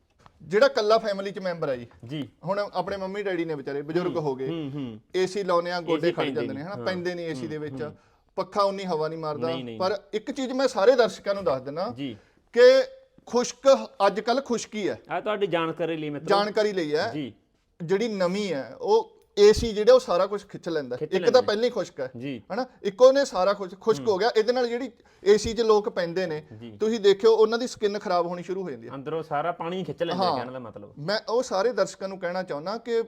ਜਿਹੜਾ ਕੱਲਾ ਫੈਮਿਲੀ ਚ ਮੈਂਬਰ ਹੈ ਜੀ ਜੀ। ਹੁਣ ਆਪਣੇ ਮੰਮੀ ਡੈਡੀ ਨੇ ਵਿਚਾਰੇ ਬਜ਼ੁਰਗ ਹੋ ਗਏ। ਹੂੰ ਹੂੰ। ਏਸੀ ਲਾਉਨੇ ਆ ਗੋਡੇ AC ਖੜ ਪੈਂਦੇ ਜਾਂਦੇ ਨੇ ਹਨਾ ਪੈਂਦੇ ਨਹੀਂ ਏਸੀ ਦੇ ਵਿੱਚ। ਪੱਖਾ ਉਨੀ ਹਵਾ ਨਹੀਂ ਮਾਰਦਾ। ਨਹੀਂ, ਨਹੀਂ। ਪਰ ਇੱਕ ਚੀਜ਼ ਮੈਂ ਸਾਰੇ ਦਰਸ਼ਕਾਂ ਨੂੰ ਦੱਸ ਦਿੰਦਾ ਜੀ। ਕਿ ਖੁਸ਼ਕ ਅੱਜ ਕੱਲ ਖੁਸ਼ਕੀ ਹੈ। ਆ ਤੁਹਾਡੀ ਜਾਣਕਾਰੀ ਲਈ ਮਿੱਤਰੋ। ਜਾਣਕਾਰੀ ਲਈ ਹੈ। ਜੀ। ਜਿਹੜੀ ਨਵੀਂ ਹੈ ਉਹ ਏਸੀ ਜਿਹੜਾ ਉਹ ਸਾਰਾ ਕੁਝ ਖਿੱਚ ਲੈਂਦਾ ਖਿੱਚ ਇੱਕ ਲੈਂਦਾ ਤਾਂ ਪਹਿਲਾਂ ਹੀ ਖੁਸ਼ਕ ਹੈ ਜੀ। ਹਨਾ? ਇੱਕੋ ਨੇ ਸਾਰਾ ਕੁਝ ਖੁਸ਼ਕ ਹੋ। ਗਿਆ। ਇਹਦੇ ਨਾਲ ਜਿਹੜੀ ਏਸੀ 'ਚ ਲੋਕ ਪੈਂਦੇ ਨੇ ਜੀ। ਤੁਸੀਂ ਦੇਖਿਓ ਉਹਨਾਂ ਦੀ ਸਕਿਨ ਖਰਾਬ ਹੋਣੀ ਸ਼ੁਰੂ ਹੋ ਜਾਂਦੀ ਹੈ। ਅੰਦਰੋਂ ਸਾਰਾ ਪਾਣੀ ਖਿੱਚ ਲੈਂਦਾ ਹਾਂ। ਕਹਿਣ ਦਾ ਮਤਲਬ। ਮੈਂ ਉਹ ਸਾਰੇ ਦਰਸ਼ਕਾਂ ਨੂੰ ਕਹਿਣਾ ਚਾਹੁੰਦਾ ਕਿ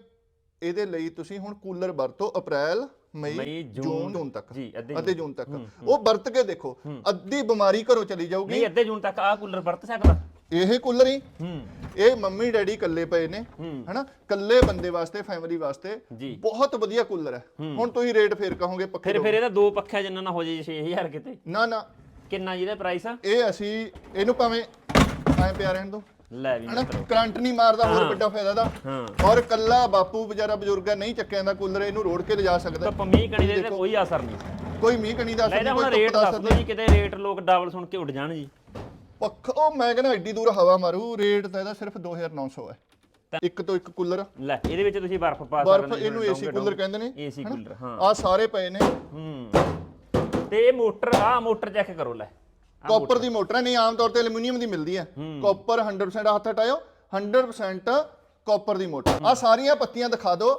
ਇਹਦੇ ਲਈ ਤੁਸੀਂ ਹੁਣ ਕੂਲਰ ਵਰਤੋ ਅਪ੍ਰੈਲ ਮਈ ਮਈ, ਜੂਨ, ਜੂਨ ਜੂਨ ਤੱਕ। ਜੀ, ਅੱਧੇ ਅੱਧੇ ਜੂਨ। ਤੱਕ। ਉਹ ਵਰਤ ਕੇ ਦੇਖੋ। ਅੱਧੀ ਬਿਮਾਰੀ ਘਰੋਂ ਚਲੀ ਜਾਊਗੀ। ਨਹੀਂ ਅੱਧੇ ਜੂਨ ਤੱਕ ਆਹ ਕੂਲਰ ਵਰਤ ਸਕਦਾ। ਇਹ ਕੂਲਰ ਹੀ। ਹੂੰ। ਇਹ ਮੰਮੀ ਡੈਡੀ ਇਕੱਲੇ ਪਏ ਨੇ। ਹਨਾ? ਇਕੱਲੇ ਬੰਦੇ ਵਾਸਤੇ ਫੈਮਿਲੀ ਵਾਸਤੇ। ਬਹੁਤ ਵਧੀਆ ਕੂਲਰ ਹੈ। ਹੁਣ ਤੁਸੀਂ ਰੇਟ ਫੇਰ ਕਹੋਗੇ ਪੱਕੇ ਫਿਰ ਫਿਰ ਇਹਦਾ ਦੋ ਪੱਖਿਆਂ ਜਿੰਨਾ ਨਾ ਹੋ ਜੇ 6000 ਕਿਤੇ। ਨਾ ਨਾ। ਕਿੰਨਾ ਜਿਹਦਾ ਪ੍ਰਾਈਸ ਆ? ਇਹ ਅਸੀਂ ਇਹਨੂੰ ਭਾਵੇਂ ਐਂ ਪਿਆ ਰਹਿਣ ਦੋ ਲੈ ਵੀ ਹਨਾ? ਕਰੰਟ ਨਹੀਂ ਮਾਰਦਾ ਹੋਰ ਵੱਡਾ ਫਾਇਦਾ ਦਾ। ਔਰ ਕੱਲਾ ਬਾਪੂ ਵਿਚਾਰਾ ਬਜ਼ੁਰਗ ਨਹੀਂ ਚੱਕਿਆ ਜਾਂਦਾ ਕੂਲਰ ਇਹਨੂੰ ਰੋੜ ਕੇ ਲਿਜਾ ਸਕਦਾ ਤਾਂ ਮੀਂਹ ਕਣੀ ਦੇ ਤੇ ਕੋਈ ਅਸਰ ਨਹੀਂ। ਕੋਈ ਮੀਂਹ ਕਣੀ ਦਾ ਅਸਰ ਨਹੀਂ ਕੋਈ ਰੇਟ ਦਾ ਦੱਸ ਅਸਰ ਦਿਓ ਜੀ ਕਿਤੇ ਰੇਟ ਲੋਕ ਡਬਲ ਸੁਣ ਕੇ ਉੱਡ ਜਾਣ ਜੀ। ਪੱਖ ਉਹ ਮੈਂ ਕਹਿੰਦਾ ਐਡੀ ਦੂਰ ਹਵਾ ਮਾਰੂ ਰੇਟ ਤਾਂ ਇਹਦਾ ਸਿਰਫ 2900 ਹੈ। ਇੱਕ ਤੋਂ ਇੱਕ ਕੂਲਰ। ਲੈ ਇਹਦੇ ਵਿੱਚ ਤੁਸੀਂ ਬਰਫ਼ ਪਾ ਸਕਦੇ ਬਰਫ ਇਹਨੂੰ ਏਸੀ ਕੂਲਰ ਕਹਿੰਦੇ ਨੇ ਏਸੀ ਕੂਲਰ ਹਾਂ। ਆ ਸਾਰੇ ਪਏ ਨੇ। ਹੂੰ। ਤੇ ਇਹ ਮੋਟਰ ਆ ਮੋਟਰ ਚੈੱਕ ਕਰੋ ਲੈ। ਕਾਪਰ ਦੀ ਮੋਟਰ ਹੈ ਨਹੀਂ ਆਮ ਤੌਰ ਤੇ ਐਲੂਮੀਨੀਅਮ ਦੀ ਮਿਲਦੀ ਹੈ। ਕਾਪਰ 100% ਹੱਥ ਹਟਾਇਓ 100% ਕਾਪਰ ਦੀ ਮੋਟਰ। ਆ ਸਾਰੀਆਂ ਪੱਤੀਆਂ ਦਿਖਾ ਦਿਓ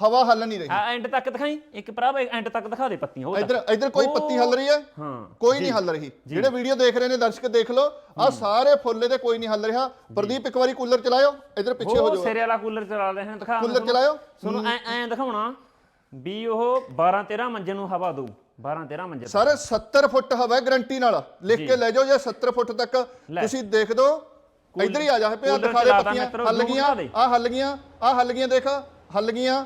ਹਵਾ ਹੱਲ ਨਹੀਂ ਰਹੀ। ਐਂਡ ਤੱਕ ਦਿਖਾਈ? ਇੱਕ ਭਰਾ ਐਂਡ ਤੱਕ ਦਿਖਾ ਦੇ ਪੱਤੀਆਂ ਉਹ ਇੱਧਰ ਇੱਧਰ ਕੋਈ ਪੱਤੀ ਹੱਲ ਰਹੀ ਹੈ? ਹਾਂ। ਕੋਈ ਨਹੀਂ ਹੱਲ ਰਹੀ। ਜਿਹੜੇ ਵੀਡੀਓ ਦੇਖ ਰਹੇ ਨੇ ਦਰਸ਼ਕ ਦੇਖ ਲਓ ਆ ਸਾਰੇ ਫੁੱਲੇ ਤੇ ਕੋਈ ਨਹੀਂ ਹੱਲ ਰਿਹਾ। ਪ੍ਰਦੀਪ ਇੱਕ ਵਾਰੀ ਕੂਲਰ ਚਲਾਇਓ। ਇੱਧਰ ਪਿੱਛੇ ਹੋ ਉਹ ਜਾਓ। ਸਿਰੇ ਵਾਲਾ ਕੂਲਰ ਚਲਾ ਰਹੇ ਹਨ ਦਿਖਾ। ਕੂਲਰ ਚਲਾਇਓ। ਤੁਹਾਨੂੰ ਐ ਐ ਦਿਖਾਉਣਾ ਵੀ ਉਹ 12 13 ਮੰਜੇ ਨੂੰ ਹਵਾ ਦਊ। 12 13 ਮੰਜੇ ਸਾਰੇ 70 ਫੁੱਟ ਹਵਾ ਗਰੰਟੀ ਨਾਲ। ਲਿਖ ਕੇ ਲੈ ਜਾਓ ਜੇ 70 ਫੁੱਟ ਤੱਕ। ਤੁਸੀਂ ਦੇਖ ਦੋ। ਇੱਧਰ ਹੀ ਆ ਜਾ ਪਿਆ ਦਿਖਾ ਦੇ ਪੱਤੀਆਂ। ਹੱਲ ਗਈਆਂ। ਆ ਹੱਲ ਗਈਆਂ ਆ ਹੱਲ ਗਈਆਂ ਦੇਖ। ਹੱਲ ਗਈਆਂ।